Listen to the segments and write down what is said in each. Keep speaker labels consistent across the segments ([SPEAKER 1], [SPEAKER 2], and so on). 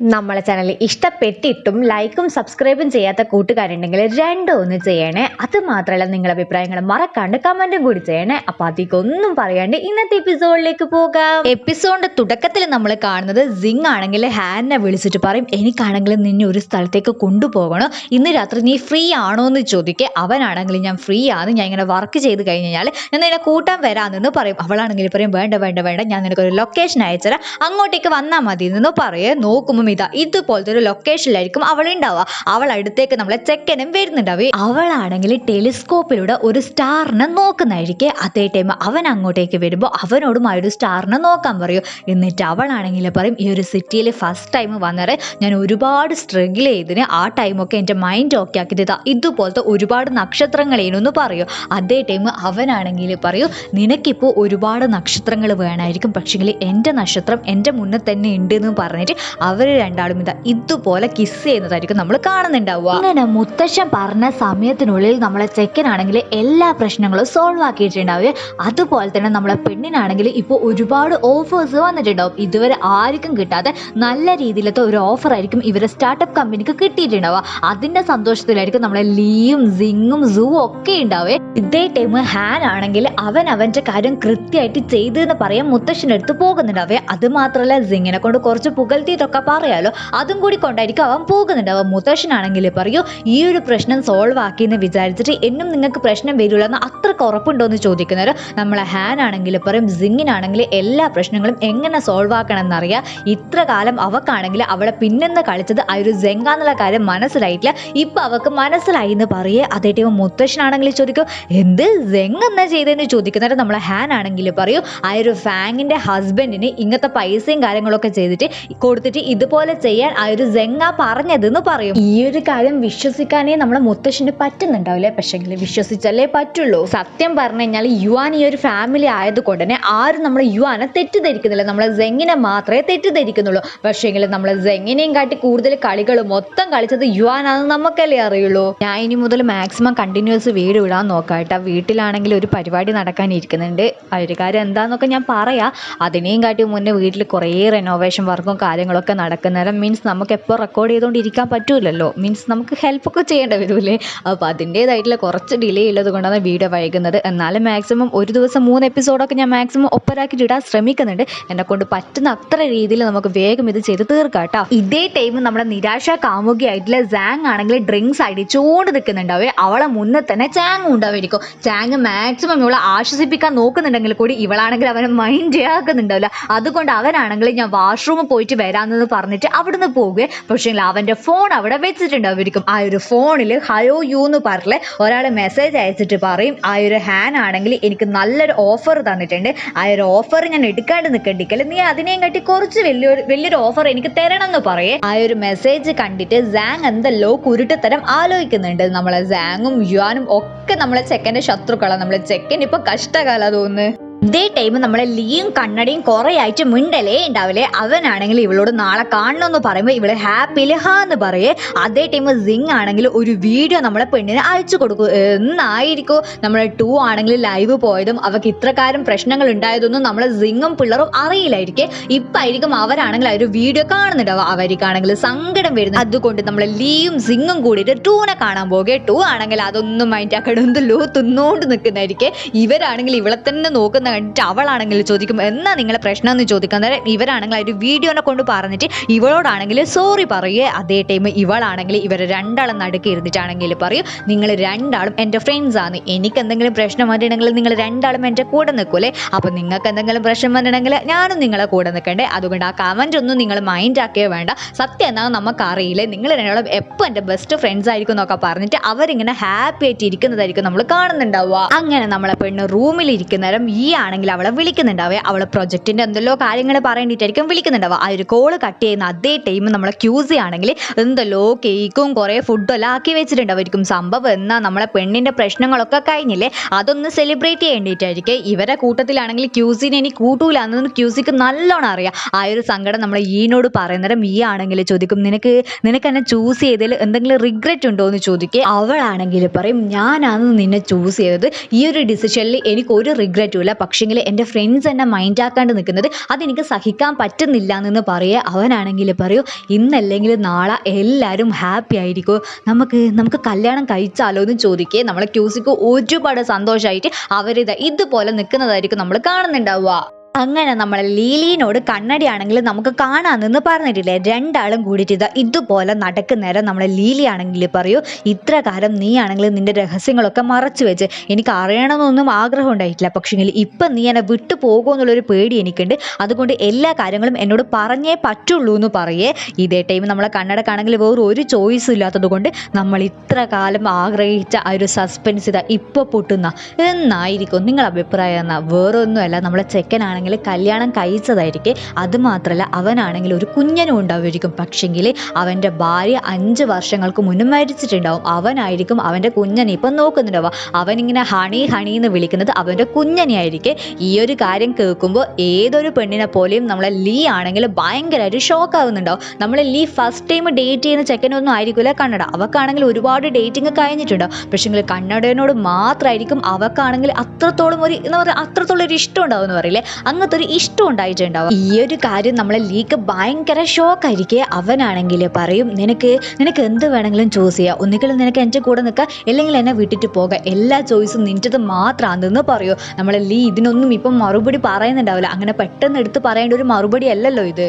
[SPEAKER 1] നമ്മളെ ചാനൽ ഇഷ്ടപ്പെട്ടിട്ടും ലൈക്കും സബ്സ്ക്രൈബും ചെയ്യാത്ത കൂട്ടുകാരുണ്ടെങ്കിൽ രണ്ടോ ഒന്ന് ചെയ്യണേ. അത് മാത്രമല്ല നിങ്ങളുടെ അഭിപ്രായങ്ങൾ മറക്കാണ്ട് കമന്റും കൂടി ചെയ്യണേ. അപ്പൊ അതിക്കൊന്നും പറയാണ്ട് ഇന്നത്തെ എപ്പിസോഡിലേക്ക് പോകാം. എപ്പിസോഡിന്റെ തുടക്കത്തിൽ നമ്മൾ കാണുന്നത് സിങ് ആണെങ്കിൽ ഹാനെ വിളിച്ചിട്ട് പറയും എനിക്കാണെങ്കിൽ നിന്നെ ഒരു സ്ഥലത്തേക്ക് കൊണ്ടുപോകണം. ഇന്ന് രാത്രി നീ ഫ്രീ ആണോ എന്ന് ചോദിക്കുക അവനാണെങ്കിൽ ഞാൻ ഫ്രീ ആണ്. ഞാൻ ഇങ്ങനെ വർക്ക് ചെയ്ത് കഴിഞ്ഞ് കഴിഞ്ഞാൽ ഞാൻ നിന്നെ കൂട്ടാൻ വരാമെന്ന് പറയും. അവളാണെങ്കിൽ പറയും വേണ്ട വേണ്ട വേണ്ട. ഞാൻ നിനക്കൊരു ലൊക്കേഷൻ അയച്ചുതരാം. അങ്ങോട്ടേക്ക് വന്നാൽ മതി എന്ന് പറയേ. നോക്കുമ്പോൾ ഇതാ ഇതുപോലത്തെ ഒരു ലൊക്കേഷനിലായിരിക്കും അവൾ ഉണ്ടാവുക അവൾ അടുത്തേക്ക് നമ്മളെ ചെക്കനും വരുന്നുണ്ടാവേ. അവളാണെങ്കിൽ ടെലിസ്കോപ്പിലൂടെ ഒരു സ്റ്റാറിനെ നോക്കുന്നതായിരിക്കും. അതേ ടൈം അവൻ അങ്ങോട്ടേക്ക് വരുമ്പോൾ അവനോടും ആ ഒരു സ്റ്റാറിനെ നോക്കാൻ പറയും. എന്നിട്ട് അവളാണെങ്കിൽ പറയും ഈ ഒരു സിറ്റിയിൽ ഫസ്റ്റ് ടൈം വന്നേരെ ഞാൻ ഒരുപാട് സ്ട്രഗിൾ ചെയ്തിന്. ആ ടൈമൊക്കെ എന്റെ മൈൻഡ് ഓക്കെ ഇതാ ഇതുപോലത്തെ ഒരുപാട് നക്ഷത്രങ്ങളേനൊന്ന് പറയും. അതേ ടൈം അവനാണെങ്കിൽ പറയും നിനക്കിപ്പോൾ ഒരുപാട് നക്ഷത്രങ്ങൾ വേണമായിരിക്കും പക്ഷേങ്കിൽ എന്റെ നക്ഷത്രം എന്റെ മുന്നേ തന്നെ ഉണ്ട് എന്ന് പറഞ്ഞിട്ട് അവർ രണ്ടാളും ഇതാ ഇതുപോലെ കിസ് ചെയ്യുന്നതായിരിക്കും നമ്മൾ കാണുന്നുണ്ടാവുക. അങ്ങനെ മുത്തശ്ശൻ പറഞ്ഞ സമയത്തിനുള്ളിൽ നമ്മളെ ചെക്കനാണെങ്കിൽ എല്ലാ പ്രശ്നങ്ങളും സോൾവ് ആക്കിയിട്ടുണ്ടാവുക അതുപോലെ തന്നെ നമ്മളെ പെണ്ണിനാണെങ്കിൽ ഇപ്പോൾ ഒരുപാട് ഓഫേഴ്സ് വന്നിട്ടുണ്ടാവും. ഇതുവരെ ആർക്കും കിട്ടാതെ നല്ല രീതിയിലത്തെ ഒരു ഓഫർ ആയിരിക്കും ഇവരെ സ്റ്റാർട്ടപ്പ് കമ്പനിക്ക് കിട്ടിയിട്ടുണ്ടാവുക. അതിന്റെ സന്തോഷത്തിലായിരിക്കും നമ്മളെ ലീയും സിങ്ങും സൂ ഒക്കെ ഉണ്ടാവേ ഇതേ ടൈം ഹാൻ ആണെങ്കിൽ അവൻ അവന്റെ കാര്യം കൃത്യമായിട്ട് ചെയ്തു എന്ന് പറയാൻ മുത്തശ്ശിന്റെ അടുത്ത് പോകുന്നുണ്ടാവേ അത് മാത്രമല്ല സിങ്ങിനെ കൊണ്ട് കുറച്ച് പുകഴ്ത്തിയിട്ടൊക്കെ പറയാലോ അതും കൂടി കൊണ്ടായിരിക്കും അവൻ പോകുന്നുണ്ട് അവൻ മുത്തശ്ശനാണെങ്കിൽ പറയൂ ഈ ഒരു പ്രശ്നം സോൾവ് ആക്കി എന്ന് വിചാരിച്ചിട്ട് എന്നും നിങ്ങൾക്ക് പ്രശ്നം വരില്ല എന്ന് അത്രയ്ക്ക് ഉറപ്പുണ്ടോ എന്ന് ചോദിക്കുന്നവർ നമ്മളെ ഹാൻ ആണെങ്കിൽ പറയും സിങ്ങിനാണെങ്കിൽ എല്ലാ പ്രശ്നങ്ങളും എങ്ങനെ സോൾവ് ആക്കണം എന്നറിയാം ഇത്ര കാലം അവക്കാണെങ്കിൽ അവളെ പിന്നെന്ന് കളിച്ചത് ആ ഒരു ജെങ്കാന്നുള്ള കാര്യം മനസ്സിലായിട്ടില്ല. ഇപ്പം അവൾക്ക് മനസ്സിലായി എന്ന് പറയേ അതേ ടൈം മുത്തശ്ശനാണെങ്കിൽ ചോദിക്കും എന്ത് ജെങ് എന്നാ ചെയ്തതെന്ന് ചോദിക്കുന്നവർ നമ്മളെ ഹാൻ ആണെങ്കിൽ പറയൂ ആ ഒരു ഫാങ്ങിന്റെ ഹസ്ബൻഡിന് ഇങ്ങനത്തെ പൈസയും കാര്യങ്ങളൊക്കെ ചെയ്തിട്ട് കൊടുത്തിട്ട് ഇതുപോലെ ചെയ്യാൻ ആ ഒരു ജെങ്ങ പറഞ്ഞതെന്ന് പറയും. ഈ ഒരു കാര്യം വിശ്വസിക്കാനേ നമ്മുടെ മുത്തശ്ശന് പറ്റുന്നുണ്ടാവില്ലേ? പക്ഷെങ്കിൽ വിശ്വസിച്ചല്ലേ പറ്റുള്ളൂ. സത്യം പറഞ്ഞു കഴിഞ്ഞാൽ യുവാൻ ഈ ഒരു ഫാമിലി ആയതുകൊണ്ട് തന്നെ ആരും നമ്മളെ യുവാനെ തെറ്റിദ്ധരിക്കുന്നില്ല. നമ്മളെ ജെങ്ങിനെ മാത്രമേ തെറ്റിദ്ധരിക്കുന്നുള്ളൂ. പക്ഷേങ്കിൽ നമ്മളെ ജെങ്ങിനെയും കാട്ടി കൂടുതൽ കളികൾ മൊത്തം കളിച്ചത് യുവാനാണെന്ന് നമുക്കല്ലേ അറിയുള്ളൂ. ഞാൻ ഇനി മുതൽ മാക്സിമം കണ്ടിന്യൂസ് വീട് വിടാൻ നോക്കാം വീട്ടിലാണെങ്കിൽ ഒരു പരിപാടി നടക്കാനിരിക്കുന്നുണ്ട് ഒരു കാര്യം എന്താണെന്നൊക്കെ ഞാൻ പറയാം. അതിനെയും കാട്ടി മുന്നേ വീട്ടിൽ കുറേ റെനോവേഷൻ വർക്കും കാര്യങ്ങളൊക്കെ നടക്കുന്നേരം മീൻസ് നമുക്ക് എപ്പോൾ റെക്കോർഡ് ചെയ്തുകൊണ്ടിരിക്കാൻ പറ്റൂലല്ലോ. മീൻസ് നമുക്ക് ഹെൽപ്പൊക്കെ ചെയ്യേണ്ടി വരൂലേ അപ്പോൾ അതിന്റേതായിട്ടുള്ള കുറച്ച് ഡിലേ ഉള്ളത് കൊണ്ടാണ് വീഡിയോ വൈകുന്നത്. എന്നാലും മാക്സിമം ഒരു ദിവസം മൂന്ന് എപ്പിസോഡൊക്കെ ഞാൻ മാക്സിമം ഒപ്പരാക്കിയിട്ട് ഇടാൻ ശ്രമിക്കുന്നുണ്ട്. എന്നെ കൊണ്ട് പറ്റുന്ന അത്ര രീതിയിൽ നമുക്ക് വേഗം ഇത് ചെയ്ത് തീർക്കാം കേട്ടോ. ഇതേ ടൈം നമ്മുടെ നിരാശ കാമുകിയായിട്ടുള്ള ജാങ് ആണെങ്കിൽ ഡ്രിങ്ക്സ് അടിച്ചുകൊണ്ട് നിൽക്കുന്നുണ്ടാവേ. അവളെ മുന്നേ തന്നെ ചാങ് ഉണ്ടാവുമായിരിക്കും ചാങ് മാക്സിമം ഇവളെ ആശ്വസിപ്പിക്കാൻ നോക്കുന്നുണ്ടെങ്കിൽ കൂടി ഇവളാണെങ്കിൽ അവനെ മൈൻഡ് ആക്കുന്നുണ്ടാവില്ല അതുകൊണ്ട് അവനാണെങ്കിൽ ഞാൻ വാഷ്റൂമിൽ പോയിട്ട് വരാമെന്ന് പറഞ്ഞിട്ട് അവിടുന്ന് പോവുക പക്ഷേ അവന്റെ ഫോൺ അവിടെ വെച്ചിട്ടുണ്ടാവുമായിരിക്കും ആ ഒരു ഫോണിൽ ഹയോ യു എന്ന് പറഞ്ഞില്ലേ ഒരാൾ മെസ്സേജ് അയച്ചിട്ട് പറയും ആ ഒരു ഹാൻ ആണെങ്കിൽ എനിക്ക് നല്ലൊരു ഓഫർ തന്നിട്ടുണ്ട്. ആ ഒരു ഓഫർ ഞാൻ എടുക്കാണ്ട് നിൽക്കണ്ടിക്കൽ നീ അതിനെയും കാട്ടി കുറച്ച് വലിയൊരു വലിയൊരു ഓഫർ എനിക്ക് തരണം എന്ന് പറയേ. ആ ഒരു മെസ്സേജ് കണ്ടിട്ട് സാങ് എന്തല്ലോ കുരുട്ടത്തരം ആലോചിക്കുന്നുണ്ട്. നമ്മളെ സാങ്ങും യുവാനും ഒക്കെ നമ്മളെ ചെക്കന്റെ ശത്രുക്കളാണ് നമ്മളെ ചെക്കൻ ഇപ്പൊ കഷ്ടകാല തോന്നുന്നു. ഇതേ ടൈം നമ്മളെ ലീയും കണ്ണടിയും കുറെ ആയിട്ട് മിണ്ടലേ ഉണ്ടാവില്ലേ അവനാണെങ്കിൽ ഇവളോട് നാളെ കാണണമെന്ന് പറയുമ്പോൾ ഇവൾ ഹാപ്പിയിൽ ഹാ എന്ന് പറയേ. അതേ ടൈം സിങ് ആണെങ്കിൽ ഒരു വീഡിയോ നമ്മളെ പെണ്ണിന് അയച്ചു കൊടുക്കും. എന്നായിരിക്കും നമ്മളെ ടു ആണെങ്കിൽ ലൈവ് പോയതും അവർക്ക് ഇത്രക്കാരം പ്രശ്നങ്ങൾ ഉണ്ടായതൊന്നും നമ്മളെ സിങ്ങും പിള്ളറും അറിയില്ലായിരിക്കും. ഇപ്പായിരിക്കും അവരാണെങ്കിൽ ആ ഒരു വീഡിയോ കാണുന്നുണ്ടാവുക. അവർക്കാണെങ്കിൽ സങ്കടം വരുന്നത് അതുകൊണ്ട് നമ്മളെ ലീയും സിങ്ങും കൂടിയിട്ട് ടൂനെ കാണാൻ പോകെ ടു ആണെങ്കിൽ അതൊന്നും മൈൻഡ് ആക്കണമെന്നല്ലോ തിന്നോണ്ട് നിൽക്കുന്നതായിരിക്കും ഇവരാണെങ്കിൽ ഇവളെ തന്നെ നോക്കുന്ന കണ്ടിട്ട് അവളാണെങ്കിൽ ചോദിക്കും എന്നാ നിങ്ങളെ പ്രശ്നം എന്ന് ചോദിക്കാൻ നേരം ഇവരാണെങ്കിൽ ആ ഒരു വീഡിയോനെ കൊണ്ട് പറഞ്ഞിട്ട് ഇവളോടാണെങ്കിൽ സോറി പറയുക. അതേ ടൈം ഇവളാണെങ്കിൽ ഇവരെ രണ്ടാളും നടുക്ക് ഇരുന്നിട്ടാണെങ്കിൽ പറയും നിങ്ങൾ രണ്ടാളും എന്റെ ഫ്രണ്ട്സ് ആണ്. എനിക്ക് എന്തെങ്കിലും പ്രശ്നം വന്നിട്ടുണ്ടെങ്കിൽ നിങ്ങൾ രണ്ടാളും എന്റെ കൂടെ നിൽക്കൂലേ. അപ്പോൾ നിങ്ങൾക്ക് എന്തെങ്കിലും പ്രശ്നം വന്നിട്ടുണ്ടെങ്കിൽ ഞാനും നിങ്ങളെ കൂടെ നിൽക്കണ്ടേ. അതുകൊണ്ട് ആ കമന്റ് ഒന്നും നിങ്ങൾ മൈൻഡ് ആക്കിയേ വേണ്ട. സത്യം എന്താണെന്ന് നമുക്കറിയില്ലേ. നിങ്ങൾ രണ്ടാളും എപ്പോൾ എന്റെ ബെസ്റ്റ് ഫ്രണ്ട്സ് ആയിരിക്കും എന്നൊക്കെ പറഞ്ഞിട്ട് അവരിങ്ങനെ ഹാപ്പി ആയിട്ട് ഇരിക്കുന്നതായിരിക്കും നമ്മൾ കാണുന്നുണ്ടാവുക. അങ്ങനെ നമ്മളെ പെണ്ണ് റൂമിൽ ഇരിക്കുന്നേരം ഈ ആണെങ്കിൽ അവളെ വിളിക്കുന്നുണ്ടാവേ. അവളെ പ്രൊജക്റ്റിന്റെ എന്തെല്ലോ കാര്യങ്ങൾ പറയേണ്ടിയിട്ടായിരിക്കും വിളിക്കുന്നുണ്ടാവുക. ആ ഒരു കോൾ കട്ട് ചെയ്യുന്ന അതേ ടൈം നമ്മളെ ക്യൂസി ആണെങ്കിൽ എന്തെല്ലോ കേക്കും കുറേ ഫുഡും എല്ലാം ആക്കി വെച്ചിട്ടുണ്ടാവും സംഭവം എന്നാ നമ്മളെ പെണ്ണിന്റെ പ്രശ്നങ്ങളൊക്കെ കഴിഞ്ഞില്ലേ? അതൊന്ന് സെലിബ്രേറ്റ് ചെയ്യേണ്ടിയിട്ടായിരിക്കും ഇവരെ കൂട്ടത്തിലാണെങ്കിൽ ക്യൂസിനെ ഇനി കൂട്ടൂല എന്നൊന്നും ക്യൂസിക്ക് നല്ലോണം അറിയാം. ആ ഒരു സങ്കടം നമ്മളെ ഈനോട് പറയുന്നേരം ഈ ആണെങ്കിൽ ചോദിക്കും നിനക്ക് നിനക്ക് എന്നെ ചൂസ് ചെയ്തതിൽ എന്തെങ്കിലും റിഗ്രറ്റ് ഉണ്ടോ? എന്ന് ചോദിക്കുക അവളാണെങ്കിൽ പറയും ഞാനാണ് നിന്നെ ചൂസ് ചെയ്തത് ഈ ഒരു ഡിസിഷനിൽ എനിക്ക് ഒരു റിഗ്രറ്റും ഇല്ല. പക്ഷെങ്കിൽ എന്റെ ഫ്രണ്ട്സ് എന്നെ മൈൻഡ് ആക്കാണ്ട് നിൽക്കുന്നത് അതെനിക്ക് സഹിക്കാൻ പറ്റുന്നില്ല എന്ന് പറയുക അവനാണെങ്കിൽ പറയൂ ഇന്നല്ലെങ്കിൽ നാളെ എല്ലാവരും ഹാപ്പി ആയിരിക്കും. നമുക്ക് നമുക്ക് കല്യാണം കഴിച്ചാലോ എന്ന് ചോദിക്കേ. നമ്മളെ ക്യൂസിക്ക് ഒരുപാട് സന്തോഷമായിട്ട് അവരിത് ഇതുപോലെ നിൽക്കുന്നതായിരിക്കും നമ്മൾ കാണുന്നുണ്ടാവുക. അങ്ങനെ നമ്മൾ ലീലീനോട് കണ്ണടിയാണെങ്കിൽ നമുക്ക് കാണാമെന്ന് പറഞ്ഞിട്ടില്ലേ? രണ്ടാളും കൂടിയിട്ട് ഇതാ ഇതുപോലെ നടക്കുന്നേരം നമ്മളെ ലീലിയാണെങ്കിൽ പറയൂ ഇത്ര കാലം നീ ആണെങ്കിൽ നിന്റെ രഹസ്യങ്ങളൊക്കെ മറച്ചു വെച്ച് എനിക്ക് അറിയണമെന്നൊന്നും ആഗ്രഹം ഉണ്ടായിട്ടില്ല. പക്ഷേങ്കിൽ ഇപ്പം നീ എന്നെ വിട്ടു പോകുമോ എന്നുള്ളൊരു പേടി എനിക്കുണ്ട്. അതുകൊണ്ട് എല്ലാ കാര്യങ്ങളും എന്നോട് പറഞ്ഞേ പറ്റുള്ളൂ എന്ന് പറയേ. ഇതേ ടൈം നമ്മളെ കണ്ണടക്കാണെങ്കിൽ വേറെ ഒരു ചോയ്സും ഇല്ലാത്തത് കൊണ്ട് നമ്മൾ ഇത്ര കാലം ആഗ്രഹിച്ച ആ ഒരു സസ്പെൻസ് ഇതാ ഇപ്പോൾ പൊട്ടുന്ന. എന്നായിരിക്കും നിങ്ങളുടെ അഭിപ്രായം എന്നാ? വേറെ ഒന്നുമല്ല നമ്മളെ ചെക്കനാണെങ്കിൽ കല്യാണം കഴിച്ചതായിരിക്കും. അതുമാത്രമല്ല അവനാണെങ്കിൽ ഒരു കുഞ്ഞനും ഉണ്ടാവുമായിരിക്കും. പക്ഷെങ്കിൽ അവന്റെ ഭാര്യ അഞ്ച് വർഷങ്ങൾക്ക് മുന്നും മരിച്ചിട്ടുണ്ടാവും. അവനായിരിക്കും അവന്റെ കുഞ്ഞനെ ഇപ്പം നോക്കുന്നുണ്ടാവുക. അവനിങ്ങനെ ഹണി ഹണി എന്ന് വിളിക്കുന്നത് അവന്റെ കുഞ്ഞനെ ആയിരിക്കും. ഈ ഒരു കാര്യം കേൾക്കുമ്പോൾ ഏതൊരു പെണ്ണിനെ പോലെയും നമ്മളെ ലീ ആണെങ്കിൽ ഭയങ്കരമായിട്ട് ഷോക്ക് ആവുന്നുണ്ടാവും. നമ്മൾ ലീ ഫസ്റ്റ് ടൈം ഡേറ്റ് ചെയ്യുന്ന ചെക്കനൊന്നും ആയിരിക്കില്ല കണ്ണട. അവക്കാണെങ്കിൽ ഒരുപാട് ഡേറ്റിംഗ് കഴിഞ്ഞിട്ടുണ്ടാവും. പക്ഷെങ്കിൽ കന്നഡയോട് മാത്രമായിരിക്കും അവക്കാണെങ്കിൽ അത്രത്തോളം ഒരു എന്താ പറയുക അത്രത്തോളം ഒരു ഇഷ്ടം ഉണ്ടാവും എന്ന് പറയില്ലേ അങ്ങനത്തെ ഒരു ഇഷ്ടം ഉണ്ടായിട്ടുണ്ടാവും. ഈ ഒരു കാര്യം നമ്മളെ ലീക്ക് ഭയങ്കര ഷോക്ക് ഷോക്കായിരിക്കെ അവനാണെങ്കിൽ പറയും നിനക്ക് നിനക്ക് എന്ത് വേണമെങ്കിലും ചൂസ് ചെയ്യാം. ഒന്നുകിൽ നിനക്ക് എന്റെ കൂടെ നിൽക്കാം അല്ലെങ്കിൽ എന്നെ വിട്ടിട്ട് പോകാം. എല്ലാ ചോയ്സും നിന്റെത് മാത്രമാണെന്ന് പറയൂ. നമ്മളെ ലീ ഇതിനൊന്നും ഇപ്പം മറുപടി പറയുന്നുണ്ടാവില്ല. അങ്ങനെ പെട്ടെന്ന് എടുത്ത് പറയേണ്ട ഒരു മറുപടി അല്ലല്ലോ ഇത്.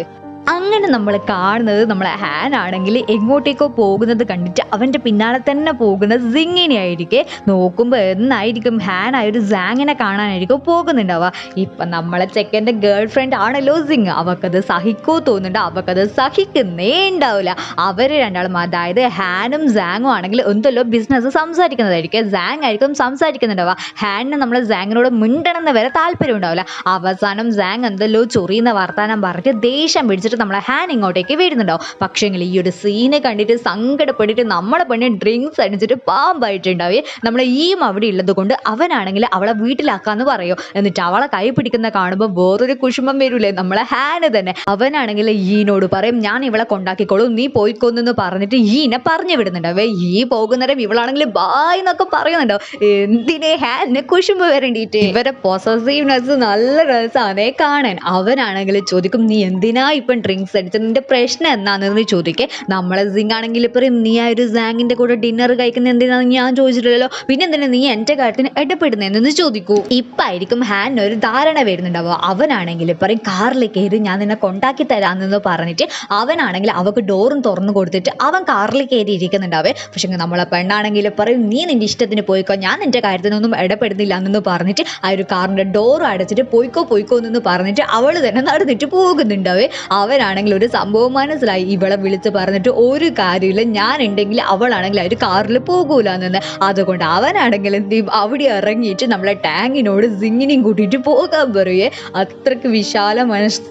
[SPEAKER 1] അങ്ങനെ നമ്മൾ കാണുന്നത് നമ്മളെ ഹാൻ ആണെങ്കിൽ എങ്ങോട്ടേക്കോ പോകുന്നത് കണ്ടിട്ട് അവന്റെ പിന്നാലെ തന്നെ പോകുന്ന സിങ്ങിനെ ആയിരിക്കെ. നോക്കുമ്പോൾ എന്നായിരിക്കും ഹാൻ ആ ഒരു സാങ്ങിനെ കാണാനായിരിക്കും പോകുന്നുണ്ടാവുക. ഇപ്പം നമ്മളെ ചെക്കന്റെ ഗേൾ ഫ്രണ്ട് ആണല്ലോ സിങ് അവക്കത് സഹിക്കോ തോന്നുന്നുണ്ട്. അവക്കത് സഹിക്കുന്നേ ഉണ്ടാവില്ല. അവർ രണ്ടാളും അതായത് ഹാനും സാങ്ങും ആണെങ്കിൽ എന്തല്ലോ ബിസിനസ് സംസാരിക്കുന്നതായിരിക്കും. സാങ് ആയിരിക്കും സംസാരിക്കുന്നുണ്ടാവുക. ഹാനിന് നമ്മൾ സാങ്ങിനോട് മിണ്ടണമെന്ന് വരെ താല്പര്യം ഉണ്ടാവില്ല അവസാനം സാങ് എന്തല്ലോ ചൊറിയുന്ന വർത്താനം പറഞ്ഞ് ദേഷ്യം പിടിച്ചിട്ട് നമ്മളെ ഹാൻ ഇങ്ങോട്ടേക്ക് വരുന്നുണ്ടാവും പക്ഷേങ്കിൽ ഈ ഒരു സീനെ കണ്ടിട്ട് സങ്കടപ്പെട്ടിട്ട് നമ്മളെ പെണ്ണ് ഡ്രിങ്ക്സ് അടിച്ചിട്ട് പാമ്പായിട്ടുണ്ടാവേ. നമ്മളെ ഈയും അവിടെ ഉള്ളത് കൊണ്ട് അവനാണെങ്കിൽ അവളെ വീട്ടിലാക്കാന്ന് പറയോ. എന്നിട്ട് അവളെ കൈ പിടിക്കുന്ന കാണുമ്പോൾ വേറൊരു കുഷുമം വരൂലേ. നമ്മളെ ഹാന് തന്നെ. അവനാണെങ്കിൽ ഈനോട് പറയും ഞാൻ ഇവളെ കൊണ്ടാക്കിക്കോളും നീ പോയിക്കൊന്നു പറഞ്ഞിട്ട് ഈനെ പറഞ്ഞു വിടുന്നുണ്ടാവേ. ഈ പോകുന്നേരം ഇവളാണെങ്കിൽ ബായ് എന്നൊക്കെ പറയുന്നുണ്ടോ എന്തിനെ ഹാനെ കുഷുമ്പ് വരണ്ടിട്ട്? ഇവരെ പൊസസീവ്നെസ് നല്ല രസമാണേ കാണാൻ. അവനാണെങ്കിൽ ചോദിക്കും നീ എന്തിനാ ഇപ്പം ഡ്രിങ്ക്സ് അടിച്ചത് നിന്റെ പ്രശ്നം എന്നാണെന്ന് ചോദിക്കെ. നമ്മളെ സിംഗ് ആണെങ്കിൽ പറയും നീ ആ ഒരു സാങ്ങിന്റെ കൂടെ ഡിന്നർ കഴിക്കുന്ന എന്തിനാണെന്ന് ഞാൻ ചോദിച്ചിട്ടില്ലല്ലോ. പിന്നെ എന്തിനാ നീ എന്റെ കാര്യത്തിന് ഇടപെടുന്നതെന്ന് ചോദിക്കൂ. ഇപ്പായിരിക്കും ഹാൻ ഒരു ധാരണ വരുന്നുണ്ടാവുക. അവനാണെങ്കിൽ പറയും കാറിൽ കയറി ഞാൻ നിന്നെ കൊണ്ടാക്കി തരാമെന്ന് പറഞ്ഞിട്ട് അവനാണെങ്കിൽ അവക്ക് ഡോറും തുറന്നു കൊടുത്തിട്ട് അവൻ കാറിൽ കയറി ഇരിക്കുന്നുണ്ടാവേ. പക്ഷെ നമ്മളെ പെണ്ണാണെങ്കിൽ പറയും നീ നിന്റെ ഇഷ്ടത്തിന് പോയിക്കോ ഞാൻ നിന്റെ കാര്യത്തിനൊന്നും ഇടപെടുന്നില്ല എന്ന് പറഞ്ഞിട്ട് ആ ഒരു കാറിന്റെ ഡോർ അടച്ചിട്ട് പോയിക്കോ പോയിക്കോ എന്ന് പറഞ്ഞിട്ട് അവൾ തന്നെ നടന്നിട്ട് പോകുന്നുണ്ടാവേ. അവനാണെങ്കിൽ ഒരു സംഭവം മനസ്സിലായി. ഇവളെ വിളിച്ച് പറഞ്ഞിട്ട് ഒരു കാര്യമില്ല. ഞാൻ ഉണ്ടെങ്കിൽ അവളാണെങ്കിൽ ആ ഒരു കാറിൽ പോകൂല എന്ന് അതുകൊണ്ട് അവനാണെങ്കിൽ എന്ത് ചെയ്യും? അവിടെ ഇറങ്ങിയിട്ട് നമ്മളെ ടാങ്കിനോട് സിങ്ങിനെയും കൂട്ടിയിട്ട് പോകാൻ പറയേ. അത്രയ്ക്ക് വിശാല മനസ്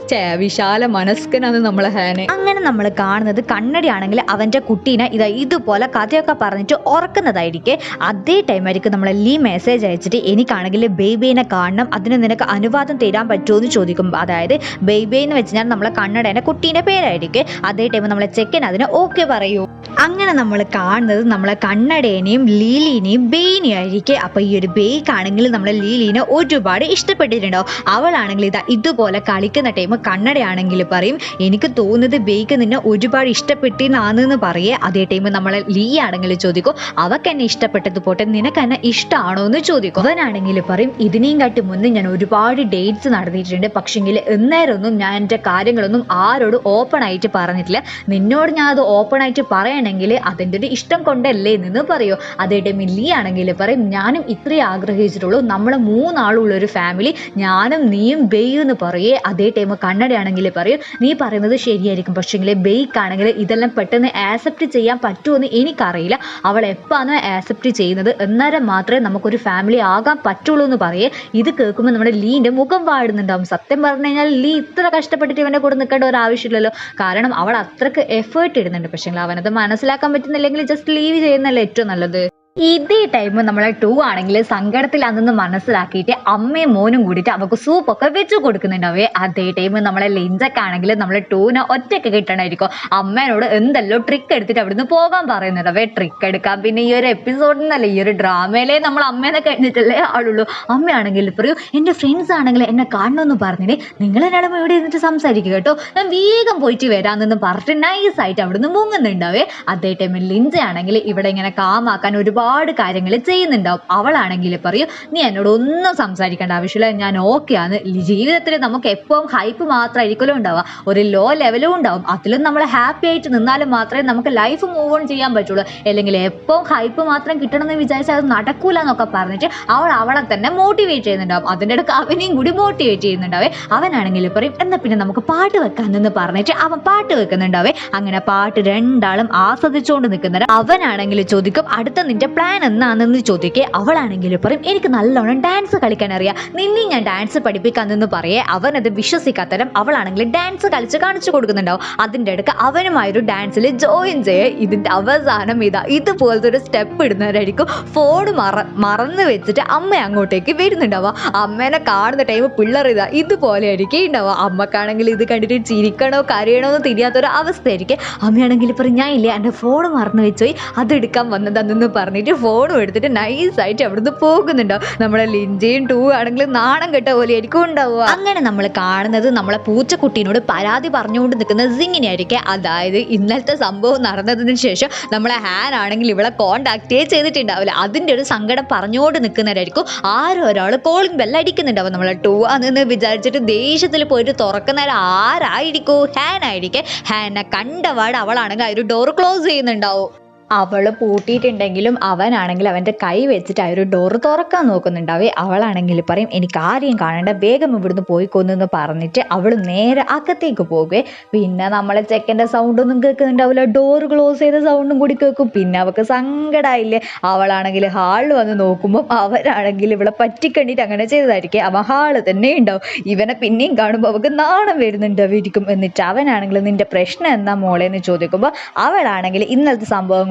[SPEAKER 1] വിശാല മനസ്കനാണ് നമ്മളെ ഹാന്. അങ്ങനെ നമ്മൾ കാണുന്നത് കണ്ണടിയാണെങ്കിൽ അവന്റെ കുട്ടീനെ ഇതാ ഇതുപോലെ കഥയൊക്കെ പറഞ്ഞിട്ട് ഉറക്കുന്നതായിരിക്കെ. അതേ ടൈം ആയിരിക്കും നമ്മളെ ലീ മെസ്സേജ് അയച്ചിട്ട് എനിക്കാണെങ്കിൽ ബേബീനെ കാണണം. അതിന് നിനക്ക് അനുവാദം തരാൻ പറ്റുമോ എന്ന് ചോദിക്കും അതായത് ബേബി എന്ന് വെച്ചാൽ നമ്മളെ കണ്ണടേനെ കുട്ടീന്റെ പേരായിരിക്കും. അതേ ടൈം നമ്മളെ ചെക്കൻ അതിന് ഓക്കെ പറയൂ. അങ്ങനെ നമ്മൾ കാണുന്നത് നമ്മളെ കണ്ണടേനെയും ലീലിനെയും ബെയിനെയും ആയിരിക്കും. അപ്പോൾ ഈ ഒരു ബെയ്ക്കാണെങ്കിൽ നമ്മളെ ലീലിനെ ഒരുപാട് ഇഷ്ടപ്പെട്ടിട്ടുണ്ടാവും അവളാണെങ്കിൽ ഇതാ ഇതുപോലെ കളിക്കുന്ന ടൈം കണ്ണടയാണെങ്കിൽ പറയും എനിക്ക് തോന്നുന്നത് ബെയ്ക്ക് നിന്നെ ഒരുപാട് ഇഷ്ടപ്പെട്ടിന്നാന്ന് പറയേ. അതേ ടൈം നമ്മളെ ലീ ആണെങ്കിൽ ചോദിക്കും അവക്ക് എന്നെ ഇഷ്ടപ്പെട്ടത് പോട്ടെ നിനക്ക് എന്നെ ഇഷ്ടമാണോ എന്ന് ചോദിക്കും. അവനാണെങ്കിൽ പറയും ഇതിനെയും കാട്ടി മുന്നേ ഞാൻ ഒരുപാട് ഡേറ്റ്സ് നടത്തിയിട്ടുണ്ട് പക്ഷെങ്കിൽ എന്നേരമൊന്നും ഞാൻ എന്റെ കാര്യങ്ങളൊന്നും ആരോട് ഓപ്പൺ ആയിട്ട് പറഞ്ഞിട്ടില്ല. നിന്നോട് ഞാൻ അത് ഓപ്പൺ ആയിട്ട് പറയണമെങ്കിൽ അതിന്റെ ഒരു ഇഷ്ടം കൊണ്ടല്ലേ നിന്ന് പറയൂ. അതേ മില്ലി ആണെങ്കിൽ പറയും ഞാനും ഇത്രയും ആഗ്രഹിച്ചിട്ടുള്ളൂ. നമ്മൾ മൂന്നാളുള്ളൊരു ഫാമിലി ഞാനും നീയും ബെയ്യും എന്ന് പറയേ. അതേ ടൈം കണ്ണടയാണെങ്കിൽ പറയും നീ പറയുന്നത് ശരിയായിരിക്കും. പക്ഷേങ്കിൽ ബെയ്ക്ക് ആണെങ്കിൽ ഇതെല്ലാം പെട്ടെന്ന് ആക്സെപ്റ്റ് ചെയ്യാൻ പറ്റുമെന്ന് എനിക്കറിയില്ല. അവൾ എപ്പാണ് ആക്സെപ്റ്റ് ചെയ്യുന്നത്? അന്നേരം മാത്രമേ നമുക്കൊരു ഫാമിലി ആകാൻ പറ്റുള്ളൂ എന്ന് പറയേ. ഇത് കേൾക്കുമ്പോൾ നമ്മുടെ ലീന്റെ മുഖം വാടുന്നുണ്ടാവും. സത്യം പറഞ്ഞു കഴിഞ്ഞാൽ ലീ ഇത്ര കഷ്ടപ്പെട്ടിട്ട് ഇവന്റെ കൂടെ നിൽക്കേണ്ട ഒരു ആവശ്യമില്ലല്ലോ കാരണം അവൾ അത്രയ്ക്ക് എഫേർട്ട് ഇടുന്നുണ്ട്. പക്ഷേ അവനത് മനസ്സിലാക്കാൻ പറ്റുന്നില്ലെങ്കിൽ ജസ്റ്റ് ലീവ് ചെയ്യുന്നതല്ലേ ഏറ്റവും നല്ലത്. ഇതേ ടൈം നമ്മളെ ടു ആണെങ്കിൽ സങ്കടത്തിലാണെന്ന് മനസ്സിലാക്കിയിട്ട് അമ്മയും മോനും കൂടിയിട്ട് അവർക്ക് സൂപ്പൊക്കെ വെച്ച് കൊടുക്കുന്നുണ്ടാവേ. അതേ ടൈം നമ്മളെ ലിഞ്ചൊക്കെ ആണെങ്കിൽ നമ്മളെ ടൂനെ ഒറ്റയ്ക്ക് കിട്ടണമായിരിക്കും. അമ്മേനോട് എന്തെല്ലോ ട്രിക്ക് എടുത്തിട്ട് അവിടുന്ന് പോകാൻ പറയുന്നുണ്ടാവേ ട്രിക്ക് എടുക്കാൻ പിന്നെ ഈ ഒരു എപ്പിസോഡിൽ നിന്നല്ല ഈ ഒരു ഡ്രാമയിലെ നമ്മൾ അമ്മേനെ കഴിഞ്ഞിട്ടല്ലേ ആളുള്ളൂ. അമ്മയാണെങ്കിൽ പറയൂ എന്റെ ഫ്രണ്ട്സ് ആണെങ്കിൽ എന്നെ കാണണമെന്ന് പറഞ്ഞിന്. നിങ്ങൾ എന്നാലും ഇവിടെ ഇരുന്നിട്ട് സംസാരിക്കുക കേട്ടോ. ഞാൻ വേഗം പോയിട്ട് വരാമെന്ന് പറഞ്ഞിട്ട് നൈസായിട്ട് അവിടുന്ന് മുങ്ങുന്നുണ്ടാവേ. അതേ ടൈമിൽ ലിഞ്ചയാണെങ്കിൽ ഇവിടെ ഇങ്ങനെ കാമാക്കാൻ ഒരുപാട് കാര്യങ്ങൾ ചെയ്യുന്നുണ്ടാവും. അവളാണെങ്കിൽ പറയും നീ എന്നോട് ഒന്നും സംസാരിക്കേണ്ട ആവശ്യമില്ല. ഞാൻ ഓക്കെ ആണ്. ജീവിതത്തിൽ നമുക്ക് എപ്പോഴും ഹൈപ്പ് മാത്രമായിരിക്കുമല്ലോ ഉണ്ടാവുക. ഒരു ലോ ലെവലും ഉണ്ടാവും. അതിലും നമ്മൾ ഹാപ്പി ആയിട്ട് നിന്നാലും മാത്രമേ നമുക്ക് ലൈഫ് മൂവ് ഓൺ ചെയ്യാൻ പറ്റുള്ളൂ. അല്ലെങ്കിൽ എപ്പോഴും ഹൈപ്പ് മാത്രം കിട്ടണമെന്ന് വിചാരിച്ചാൽ അത് നടക്കൂല എന്നൊക്കെ പറഞ്ഞിട്ട് അവൾ അവളെ തന്നെ മോട്ടിവേറ്റ് ചെയ്യുന്നുണ്ടാവും. അതിന്റെ ഇടയ്ക്ക് അവനെയും കൂടി മോട്ടിവേറ്റ് ചെയ്യുന്നുണ്ടാവേ. അവനാണെങ്കിൽ പറയും എന്നാൽ പിന്നെ നമുക്ക് പാട്ട് വെക്കാമെന്ന് പറഞ്ഞിട്ട് അവൻ പാട്ട് വെക്കുന്നുണ്ടാവേ. അങ്ങനെ പാട്ട് രണ്ടാളും ആസ്വദിച്ചുകൊണ്ട് നിൽക്കുന്നത് അവനാണെങ്കിൽ ചോദിക്കും അടുത്ത നിന്റെ പ്ലാൻ എന്നാണെന്ന് ചോദിക്കെ അവളാണെങ്കിൽ പറയും എനിക്ക് നല്ലോണം ഡാൻസ് കളിക്കാൻ അറിയാം നിന്നെ ഞാൻ ഡാൻസ് പഠിപ്പിക്കാമെന്ന് പറയേ. അവനത് വിശ്വസിക്കാത്തരം അവളാണെങ്കിൽ ഡാൻസ് കളിച്ച് കാണിച്ചു കൊടുക്കുന്നുണ്ടാവും. അതിന്റെ ഇടയ്ക്ക് അവനുമായൊരു ഡാൻസിൽ ജോയിൻ ചെയ്യേ. ഇതിന്റെ അവസാനം ഇതാ ഇതുപോലത്തെ ഒരു സ്റ്റെപ്പ് ഇടുന്നവരായിരിക്കും. ഫോൺ മറ മറന്ന് വെച്ചിട്ട് അമ്മ അങ്ങോട്ടേക്ക് വരുന്നുണ്ടാവുക അമ്മേനെ കാണുന്ന ടൈം പിള്ളേർ ഇതാ ഇതുപോലെ ആയിരിക്കും ഉണ്ടാവുക അമ്മക്കാണെങ്കിൽ ഇത് കണ്ടിട്ട് ചിരിക്കണോ കരയണോ എന്ന് തിരിയാത്തൊരു അവസ്ഥയായിരിക്കും അമ്മയാണെങ്കിൽ പറയും ഞാൻ ഇല്ലേ എന്റെ ഫോൺ മറന്നു വെച്ചോയി. അതെടുക്കാൻ വന്നതാണെന്ന് പറഞ്ഞിട്ട് ഫോണും എടുത്തിട്ട് നൈസായിട്ട് അവിടുന്ന് പോകുന്നുണ്ടാവും നമ്മളെ ലിഞ്ചയും ടൂ ആണെങ്കിൽ നാണം കെട്ട പോലെ ആയിരിക്കും ഉണ്ടാവുക. അങ്ങനെ നമ്മൾ കാണുന്നത് നമ്മളെ പൂച്ചക്കുട്ടീനോട് പരാതി പറഞ്ഞുകൊണ്ട് നിൽക്കുന്ന സിങ്ങിനെ ആയിരിക്കും അതായത് ഇന്നലത്തെ സംഭവം നടന്നതിന് ശേഷം നമ്മളെ ഹാൻ ആണെങ്കിൽ ഇവളെ കോണ്ടാക്റ്റേ ചെയ്തിട്ടുണ്ടാവില്ല. അതിന്റെ ഒരു സങ്കടം പറഞ്ഞുകൊണ്ട് നിൽക്കുന്നവരായിരിക്കും. ആരും ഒരാൾ കോളിംഗ് ബെൽ അടിക്കുന്നുണ്ടാവും. നമ്മളെ ടൂ ആണെന്ന് വിചാരിച്ചിട്ട് ദേഷ്യത്തിൽ പോയിട്ട് തുറക്കുന്നവർ ആരായിരിക്കും? ഹാൻ ആയിരിക്കും. ഹാനെ കണ്ടപാട് അവളാണെങ്കിൽ ആ ഒരു ഡോർ ക്ലോസ് ചെയ്യുന്നുണ്ടാവും. അവൾ പൂട്ടിയിട്ടുണ്ടെങ്കിലും അവനാണെങ്കിൽ അവന്റെ കൈ വെച്ചിട്ട് ആ ഒരു ഡോർ തുറക്കാൻ നോക്കുന്നുണ്ടാവേ. അവളാണെങ്കിൽ പറയും എനിക്ക് ആരെയും കാണണ്ട വേഗം ഇവിടുന്ന് പോയിക്കൊന്നെന്ന് പറഞ്ഞിട്ട് അവൾ നേരെ അകത്തേക്ക് പോകുകയെ പിന്നെ നമ്മളെ ചെക്കന്റെ സൗണ്ടൊന്നും കേൾക്കുന്നുണ്ടാവില്ല. ഡോർ ക്ലോസ് ചെയ്ത സൗണ്ടും കൂടി കേൾക്കും. പിന്നെ അവൾക്ക് സങ്കടമായില്ലേ അവളാണെങ്കിൽ ഹാളിൽ വന്ന് നോക്കുമ്പോൾ അവരാണെങ്കിൽ ഇവിടെ പറ്റിക്കണ്ടിട്ട് അങ്ങനെ ചെയ്തതായിരിക്കും. അവൻ ഹാൾ തന്നെ ഉണ്ടാവും. ഇവനെ പിന്നെയും കാണുമ്പോൾ അവൾക്ക് നാണം വരുന്നുണ്ടാവും ഇരിക്കും എന്നിട്ട് അവനാണെങ്കിൽ നിന്റെ പ്രശ്നം എന്താ മോളെ എന്ന് ചോദിക്കുമ്പോൾ അവളാണെങ്കിൽ ഇന്നലത്തെ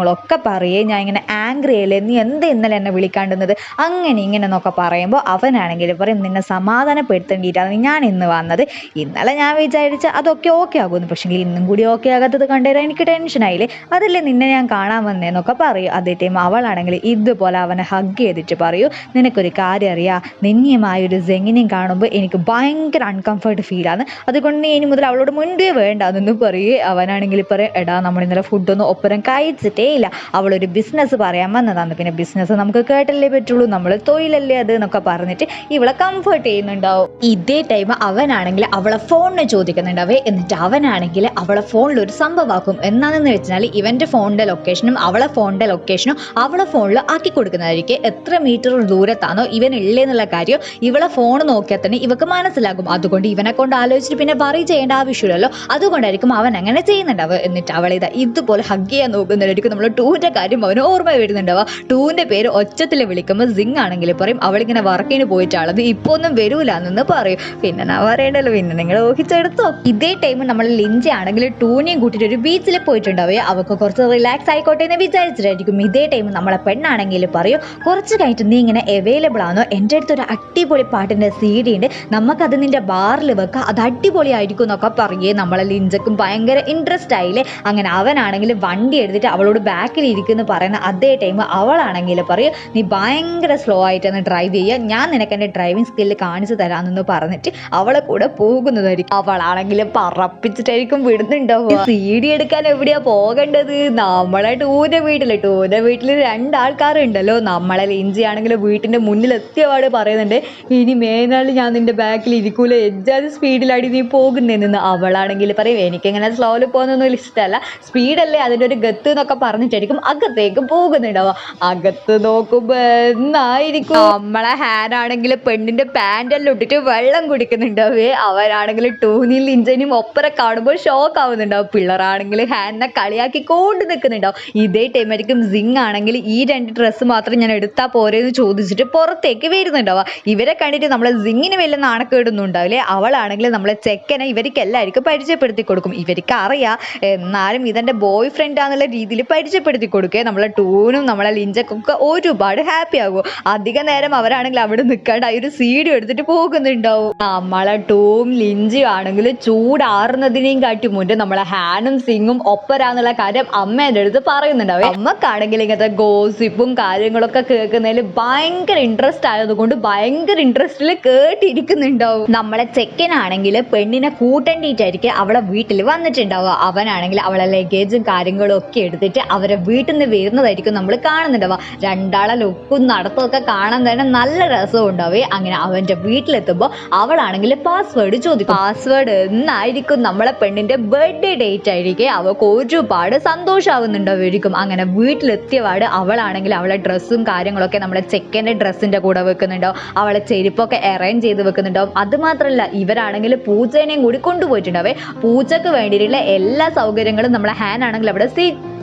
[SPEAKER 1] സംഭവങ്ങളൊക്കെ പറയേ ഞാൻ ഇങ്ങനെ ആംഗ്രി അല്ലേ നീ എന്ത് ഇന്നലെ എന്നെ വിളിക്കാണ്ടുന്നത് അങ്ങനെ ഇങ്ങനെ എന്നൊക്കെ പറയുമ്പോൾ അവനാണെങ്കിൽ പറയും നിന്നെ സമാധാനപ്പെടുത്തേണ്ടിയിട്ടാണ് ഞാൻ ഇന്ന് വന്നത്. ഇന്നലെ ഞാൻ വിചാരിച്ച അതൊക്കെ ഓക്കെ ആകുമെന്ന് പക്ഷേ ഇന്നും കൂടി ഓക്കെ ആകാത്തത് കണ്ടുതരാൻ എനിക്ക് ടെൻഷനായില്ലേ അതല്ലേ നിന്നെ ഞാൻ കാണാൻ വന്നേന്നൊക്കെ പറയും. അതേ ടൈം അവളാണെങ്കിൽ ഇതുപോലെ അവനെ ഹഗ് ചെയ്തിട്ട് പറയൂ നിനക്കൊരു കാര്യം അറിയാം? നിന്നെയുമായൊരു ജെങ്ങിനെയും കാണുമ്പോൾ എനിക്ക് ഭയങ്കര അൺകംഫർട്ട് ഫീലാണ് അതുകൊണ്ട് നീ ഇനി മുതൽ അവളോട് മുൻപേ വേണ്ടാന്ന് പറയേ. അവനാണെങ്കിൽ പറയും എടാ നമ്മൾ ഇന്നലെ ഫുഡൊന്നും ഒപ്പരം കഴിച്ചിട്ടേ ഇല്ല അവളൊരു ബിസിനസ് പറയാൻ വന്നതാണ്. പിന്നെ ബിസിനസ് നമുക്ക് കേട്ടല്ലേ പറ്റുള്ളൂ. നമ്മൾ തൊഴിലല്ലേ അത് എന്നൊക്കെ പറഞ്ഞിട്ട് ഇവളെ കംഫർട്ട് ചെയ്യുന്നുണ്ടാവും. ഇതേ ടൈം അവനാണെങ്കിൽ അവളെ ഫോണിന് ചോദിക്കുന്നുണ്ടാവേ. എന്നിട്ട് അവനാണെങ്കിൽ അവളെ ഫോണിൽ ഒരു സംഭവമാക്കും എന്നാണെന്ന് വെച്ചാൽ ഇവന്റെ ഫോണിന്റെ ലൊക്കേഷനും അവളെ ഫോണിന്റെ ലൊക്കേഷനും അവളെ ഫോണിൽ ആക്കി കൊടുക്കുന്നതായിരിക്കും. എത്ര മീറ്റർ ദൂരത്താണോ ഇവൻ ഇല്ലേ എന്നുള്ള കാര്യം ഇവളെ ഫോൺ നോക്കിയാൽ തന്നെ ഇവക്ക് മനസ്സിലാകും. അതുകൊണ്ട് ഇവനെ കൊണ്ട് ആലോചിച്ചിട്ട് പിന്നെ വറി ചെയ്യേണ്ട ആവശ്യമില്ലല്ലോ. അതുകൊണ്ടായിരിക്കും അവൻ അങ്ങനെ ചെയ്യുന്നുണ്ടാവുക. എന്നിട്ട് അവളിതാ ഇതുപോലെ ഹഗ് ചെയ്യാൻ നോക്കുന്നതായിരിക്കും നമ്മൾ ടൂവിന്റെ കാര്യം അവന് ഓർമ്മ വരുന്നുണ്ടാവുക ടൂവിന്റെ പേര് ഒച്ചത്തിൽ വിളിക്കുമ്പോൾ സിങ് ആണെങ്കിൽ പറയും. അവളിങ്ങനെ വർക്കിന് പോയിട്ടാളത് ഇപ്പോൾ ഒന്നും വരൂല എന്നൊന്ന് പറയും. പിന്നെ ഞാൻ പറയണ്ടല്ലോ പിന്നെ നിങ്ങൾ ഊഹിച്ചെടുത്തോ. ഇതേ ടൈം നമ്മൾ ലിഞ്ച് ആണെങ്കിൽ ടൂനെയും കൂട്ടിയിട്ട് ഒരു ബീച്ചിൽ പോയിട്ടുണ്ടാവുക അവൾക്ക് കുറച്ച് റിലാക്സ് ആയിക്കോട്ടെ എന്ന് വിചാരിച്ചിട്ടായിരിക്കും. ഇതേ ടൈം നമ്മളെ പെണ്ണാണെങ്കിൽ പറയും കുറച്ച് കഴിഞ്ഞിട്ട് നീ ഇങ്ങനെ അവൈലബിൾ ആണോ എന്റെ അടുത്ത് ഒരു അടിപൊളി പാട്ടിന്റെ സി ഡി ഉണ്ട്. നമുക്കത് നിന്റെ ബാറിൽ വെക്കാം. അത് അടിപൊളിയായിരിക്കും എന്നൊക്കെ പറയേ. നമ്മളെ ലിഞ്ചക്കും ഭയങ്കര ഇൻട്രസ്റ്റ് ആയില്ലേ? അങ്ങനെ അവനാണെങ്കിൽ വണ്ടി എടുത്തിട്ട് അവളോട് ബാക്കിൽ ഇരിക്കുന്നു പറയുന്ന അതേ ടൈം അവളാണെങ്കിൽ പറയും നീ ഭയങ്കര സ്ലോ ആയിട്ടാണ് ഡ്രൈവ് ചെയ്യുക ഞാൻ നിനക്ക് എന്റെ ഡ്രൈവിംഗ് സ്കില്ല് കാണിച്ചു തരാമെന്ന് പറഞ്ഞിട്ട് അവളെ കൂടെ പോകുന്നതായിരിക്കും. അവളാണെങ്കിൽ പറപ്പിച്ചിട്ടായിരിക്കും വിടുന്നുണ്ടാവുക സി ഡി എടുക്കാൻ എവിടെയാ പോകേണ്ടത്? നമ്മളെ ടൂന്റെ വീട്ടിൽ ടൂന്റെ വീട്ടിൽ രണ്ടാൾക്കാരുണ്ടല്ലോ. നമ്മളെ ലിഞ്ചി ആണെങ്കിൽ വീട്ടിന്റെ മുന്നിൽ എത്തിയപാട് പറയുന്നുണ്ട് ഇനി മേനാൾ ഞാൻ നിന്റെ ബാക്കിൽ ഇരിക്കൂല. എജ്ജാത് സ്പീഡിലാടി നീ പോകുന്നതെന്ന് അവളാണെങ്കിൽ പറയും എനിക്കിങ്ങനെ സ്ലോയിൽ പോകുന്നൊന്നും ഇഷ്ടമല്ല സ്പീഡല്ലേ അതിന്റെ ഒരു ഗത്ത് എന്നൊക്കെ പറഞ്ഞിട്ടായിരിക്കും അകത്തേക്ക് പോകുന്നുണ്ടാവുക അകത്ത് നോക്കുമ്പോൾ എന്നായിരിക്കും? നമ്മളെ ഹാനാണെങ്കിൽ പെണ്ണിന്റെ പാന്റെല്ലാം ഇട്ടിട്ട് വെള്ളം കുടിക്കുന്നുണ്ടാവേ. അവരാണെങ്കിൽ ടൂനിൽ ഇഞ്ചനും ഒപ്പര കാണുമ്പോൾ ഷോക്ക് ആവുന്നുണ്ടാവും. പിള്ളേരാണെങ്കിൽ ഹാനിനെ കളിയാക്കി കൊണ്ട് നിൽക്കുന്നുണ്ടാവും. ഇതേ ടൈമായിരിക്കും സിങ് ആണെങ്കിൽ ഈ രണ്ട് ഡ്രസ്സ് മാത്രം ഞാൻ എടുത്താൽ പോരെന്ന് ചോദിച്ചിട്ട് പുറത്തേക്ക് വരുന്നുണ്ടാവുക. ഇവരെ കണ്ടിട്ട് നമ്മളെ സിങ്ങിന് വലിയ നാണക്കേടൊന്നും ഉണ്ടാവില്ലേ അവളാണെങ്കിൽ നമ്മളെ ചെക്കനെ ഇവർക്ക് എല്ലാവർക്കും പരിചയപ്പെടുത്തി കൊടുക്കും ഇവർക്ക് അറിയാം എന്നാലും ഇതെന്റെ ബോയ് ഫ്രണ്ട് ആണെന്നുള്ള രീതിയിൽ പരിചയപ്പെടുത്തി കൊടുക്കുക നമ്മളെ ടൂനും നമ്മളെ ലിഞ്ചക്കൊക്കെ ഒരുപാട് ഹാപ്പി ആകും. അധിക നേരം അവരാണെങ്കിൽ അവിടെ നിൽക്കാണ്ട് ഒരു സീഡി എടുത്തിട്ട് പോകുന്നുണ്ടാവും. നമ്മളെ ടൂം ലിഞ്ചും ആണെങ്കിൽ ചൂടാറുന്നതിനെയും കാട്ടി മുൻപ് നമ്മളെ ഹാനും സിങ്ങും ഒപ്പരാന്നുള്ള കാര്യം അമ്മേന്റെ അടുത്ത് പറയുന്നുണ്ടാവും. അമ്മക്കാണെങ്കിൽ ഇങ്ങനത്തെ ഗോസിപ്പും കാര്യങ്ങളൊക്കെ കേൾക്കുന്നതിൽ ഭയങ്കര ഇൻട്രസ്റ്റ് ആയതുകൊണ്ട് ഭയങ്കര ഇൻട്രസ്റ്റിൽ കേട്ടിരിക്കുന്നുണ്ടാവും. നമ്മളെ ചെക്കനാണെങ്കിൽ പെണ്ണിനെ കൂട്ടേണ്ടിയിട്ടായിരിക്കും അവളെ വീട്ടിൽ വന്നിട്ടുണ്ടാവുക. അവനാണെങ്കിൽ അവളെ ലഗേജും കാര്യങ്ങളും ഒക്കെ എടുത്തിട്ട് അവരെ വീട്ടിൽ നിന്ന് വരുന്നതായിരിക്കും നമ്മൾ കാണുന്നുണ്ടാവുക രണ്ടാളെ ലുക്കും നടത്തമൊക്കെ കാണാൻ തന്നെ നല്ല രസം ഉണ്ടാവേ അങ്ങനെ അവന്റെ വീട്ടിലെത്തുമ്പോൾ അവളാണെങ്കിൽ പാസ്വേഡ് ചോദിക്കും. പാസ്വേഡ് എന്നായിരിക്കും നമ്മളെ പെണ്ണിന്റെ ബർത്ത്ഡേ ഡേറ്റ് ആയിരിക്കും. അവൾക്ക് ഒരുപാട് സന്തോഷമാവുന്നുണ്ടാവുമായിരിക്കും അങ്ങനെ വീട്ടിലെത്തിയപാട് അവളാണെങ്കിൽ അവളെ ഡ്രസ്സും കാര്യങ്ങളൊക്കെ നമ്മളെ ചെക്കന്റെ ഡ്രസ്സിന്റെ കൂടെ വെക്കുന്നുണ്ടാവും. അവളെ ചെരുപ്പൊക്കെ അറേഞ്ച് ചെയ്ത് വെക്കുന്നുണ്ടാവും. അതുമാത്രമല്ല ഇവരാണെങ്കിൽ പൂജേനെയും കൂടി കൊണ്ടുപോയിട്ടുണ്ടാവേ. പൂജക്ക് വേണ്ടിയിട്ടുള്ള എല്ലാ സൗകര്യങ്ങളും നമ്മളെ ഹാൻ ആണെങ്കിൽ അവിടെ